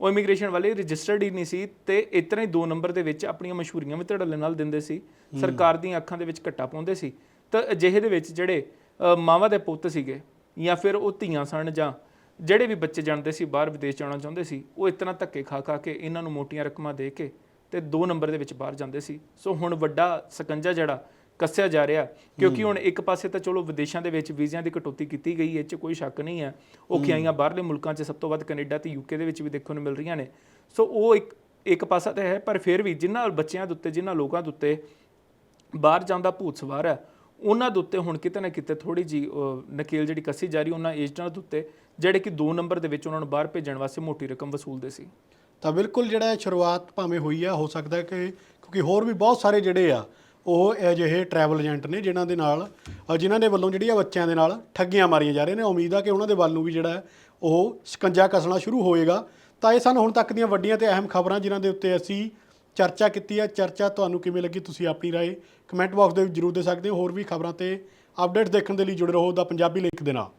ਉਹ ਇਮੀਗ੍ਰੇਸ਼ਨ ਵਾਲੇ ਰਜਿਸਟਰਡ ਹੀ ਨਹੀਂ ਸੀ ਤੇ ਇਤਨੇ ਹੀ ਦੋ ਨੰਬਰ ਦੇ ਵਿੱਚ ਆਪਣੀਆਂ ਮਸ਼ਹੂਰੀਆਂ ਵੀ ਧੜੱਲੇ ਨਾਲ ਦਿੰਦੇ ਸੀ। ਸਰਕਾਰ ਦੀਆਂ ਅੱਖਾਂ ਦੇ ਵਿੱਚ ਘੱਟਾ ਪਾਉਂਦੇ ਸੀ। ਤਾਂ ਅਜਿਹੇ ਦੇ ਵਿੱਚ ਜਿਹੜੇ ਮਾਵਾਂ ਦੇ ਪੁੱਤ ਸੀਗੇ ਜਾਂ ਫਿਰ ਉਹ ਧੀਆਂ ਸਨ ਜਾਂ ਜਿਹੜੇ ਵੀ ਬੱਚੇ ਜਾਣਦੇ ਸੀ ਬਾਹਰ ਵਿਦੇਸ਼ ਜਾਣਾ ਚਾਹੁੰਦੇ ਸੀ ਉਹ ਇਤਨਾ ਧੱਕੇ ਖਾ ਖਾ ਕੇ ਇਹਨਾਂ ਨੂੰ ਮੋਟੀਆਂ ਰਕਮਾਂ ਦੇ ਕੇ ਤੇ ਦੋ ਨੰਬਰ ਦੇ ਵਿੱਚ ਬਾਹਰ ਜਾਂਦੇ ਸੀ। ਸੋ ਹੁਣ ਵੱਡਾ ਸਕੰਜਾ ਜਿਹੜਾ ਕੱਸਿਆ ਜਾ ਰਿਹਾ। ਕਿਉਂਕਿ ਹੁਣ ਇੱਕ ਪਾਸੇ ਤਾਂ ਚਲੋ ਵਿਦੇਸ਼ਾਂ ਦੇ ਵਿੱਚ ਵੀਜ਼ਿਆਂ ਦੀ ਕਟੌਤੀ ਕੀਤੀ ਗਈ ਹੈ ਇਹ 'ਚ ਕੋਈ ਸ਼ੱਕ ਨਹੀਂ ਹੈ। ਉਹ ਖਿਆਈਆਂ ਬਾਹਰਲੇ ਮੁਲਕਾਂ 'ਚ ਸਭ ਤੋਂ ਵੱਧ ਕੈਨੇਡਾ ਤੇ ਯੂਕੇ ਦੇ ਵਿੱਚ ਵੀ ਦੇਖਣ ਨੂੰ ਮਿਲ ਰਹੀਆਂ ਨੇ। ਸੋ ਉਹ ਇੱਕ ਇੱਕ ਪਾਸਾ ਤਾਂ ਹੈ ਪਰ ਫਿਰ ਵੀ ਜਿਨ੍ਹਾਂ ਬੱਚਿਆਂ ਦੇ ਉੱਤੇ ਜਿਨ੍ਹਾਂ ਲੋਕਾਂ ਦੇ ਉੱਤੇ ਬਾਹਰ ਜਾਂਦਾ ਭੂਤ ਸਵਾਰ ਹੈ ਉਹਨਾਂ ਦੇ ਉੱਤੇ ਹੁਣ ਕਿਤੇ ਨਾ ਕਿਤੇ ਥੋੜੀ ਜੀ ਨਕੇਲ ਜਿਹੜੀ ਕੱਸੀ ਜਾ ਰਹੀ ਉਹਨਾਂ ਏਜੰਟਾਂ ਦੇ ਉੱਤੇ ਜਿਹੜੇ ਕਿ ਦੋ ਨੰਬਰ ਦੇ ਵਿੱਚ ਉਹਨਾਂ ਨੂੰ ਬਾਹਰ ਭੇਜਣ ਵਾਸਤੇ ਮੋਟੀ ਰਕਮ ਵਸੂਲਦੇ ਸੀ। ਤਾਂ ਬਿਲਕੁਲ ਜਿਹੜਾ ਸ਼ੁਰੂਆਤ ਭਾਵੇਂ ਹੋਈ ਆ ਹੋ ਸਕਦਾ ਹੈ ਕਿ ਕਿਉਂਕਿ ਹੋਰ ਵੀ ਬਹੁਤ ਸਾਰੇ ਜਿਹੜੇ ਆ ਉਹ ਅਜਿਹੇ ਟਰੈਵਲ ਏਜੰਟ ਨੇ ਜਿਨ੍ਹਾਂ ਦੇ ਨਾਲ ਜਿਨ੍ਹਾਂ ਦੇ ਵੱਲੋਂ ਜਿਹੜੀਆਂ ਬੱਚਿਆਂ ਦੇ ਨਾਲ ਠੱਗੀਆਂ ਮਾਰੀਆਂ ਜਾ ਰਹੀਆਂ ਨੇ। ਉਮੀਦ ਆ ਕਿ ਉਹਨਾਂ ਦੇ ਵੱਲ ਨੂੰ ਵੀ ਜਿਹੜਾ ਉਹ ਸਕੰਜਾ ਕੱਸਣਾ ਸ਼ੁਰੂ ਹੋਏਗਾ। ਤਾਂ ਇਹ ਸਨ ਹੁਣ ਤੱਕ ਦੀਆਂ ਵੱਡੀਆਂ ਤੇ ਅਹਿਮ ਖਬਰਾਂ, ਜਿਨ੍ਹਾਂ ਦੇ ਉੱਤੇ ਅਸੀਂ ਚਰਚਾ ਕੀਤੀ ਹੈ ਚਰਚਾ ਤੁਹਾਨੂੰ ਕਿਵੇਂ ਲੱਗੀ ਤੁਸੀਂ ਆਪਣੀ ਰਾਏ ਕਮੈਂਟ ਬਾਕਸ ਦੇ ਵਿੱਚ ਜਰੂਰ ਦੇ ਸਕਦੇ ਹੋ। ਹੋਰ ਵੀ ਖਬਰਾਂ ਤੇ ਅਪਡੇਟਸ ਦੇਖਣ ਦੇ ਲਈ ਜੁੜੇ ਰਹੋ ਦਾ ਪੰਜਾਬੀ ਲਿੰਕ ਦੇ ਨਾਲ।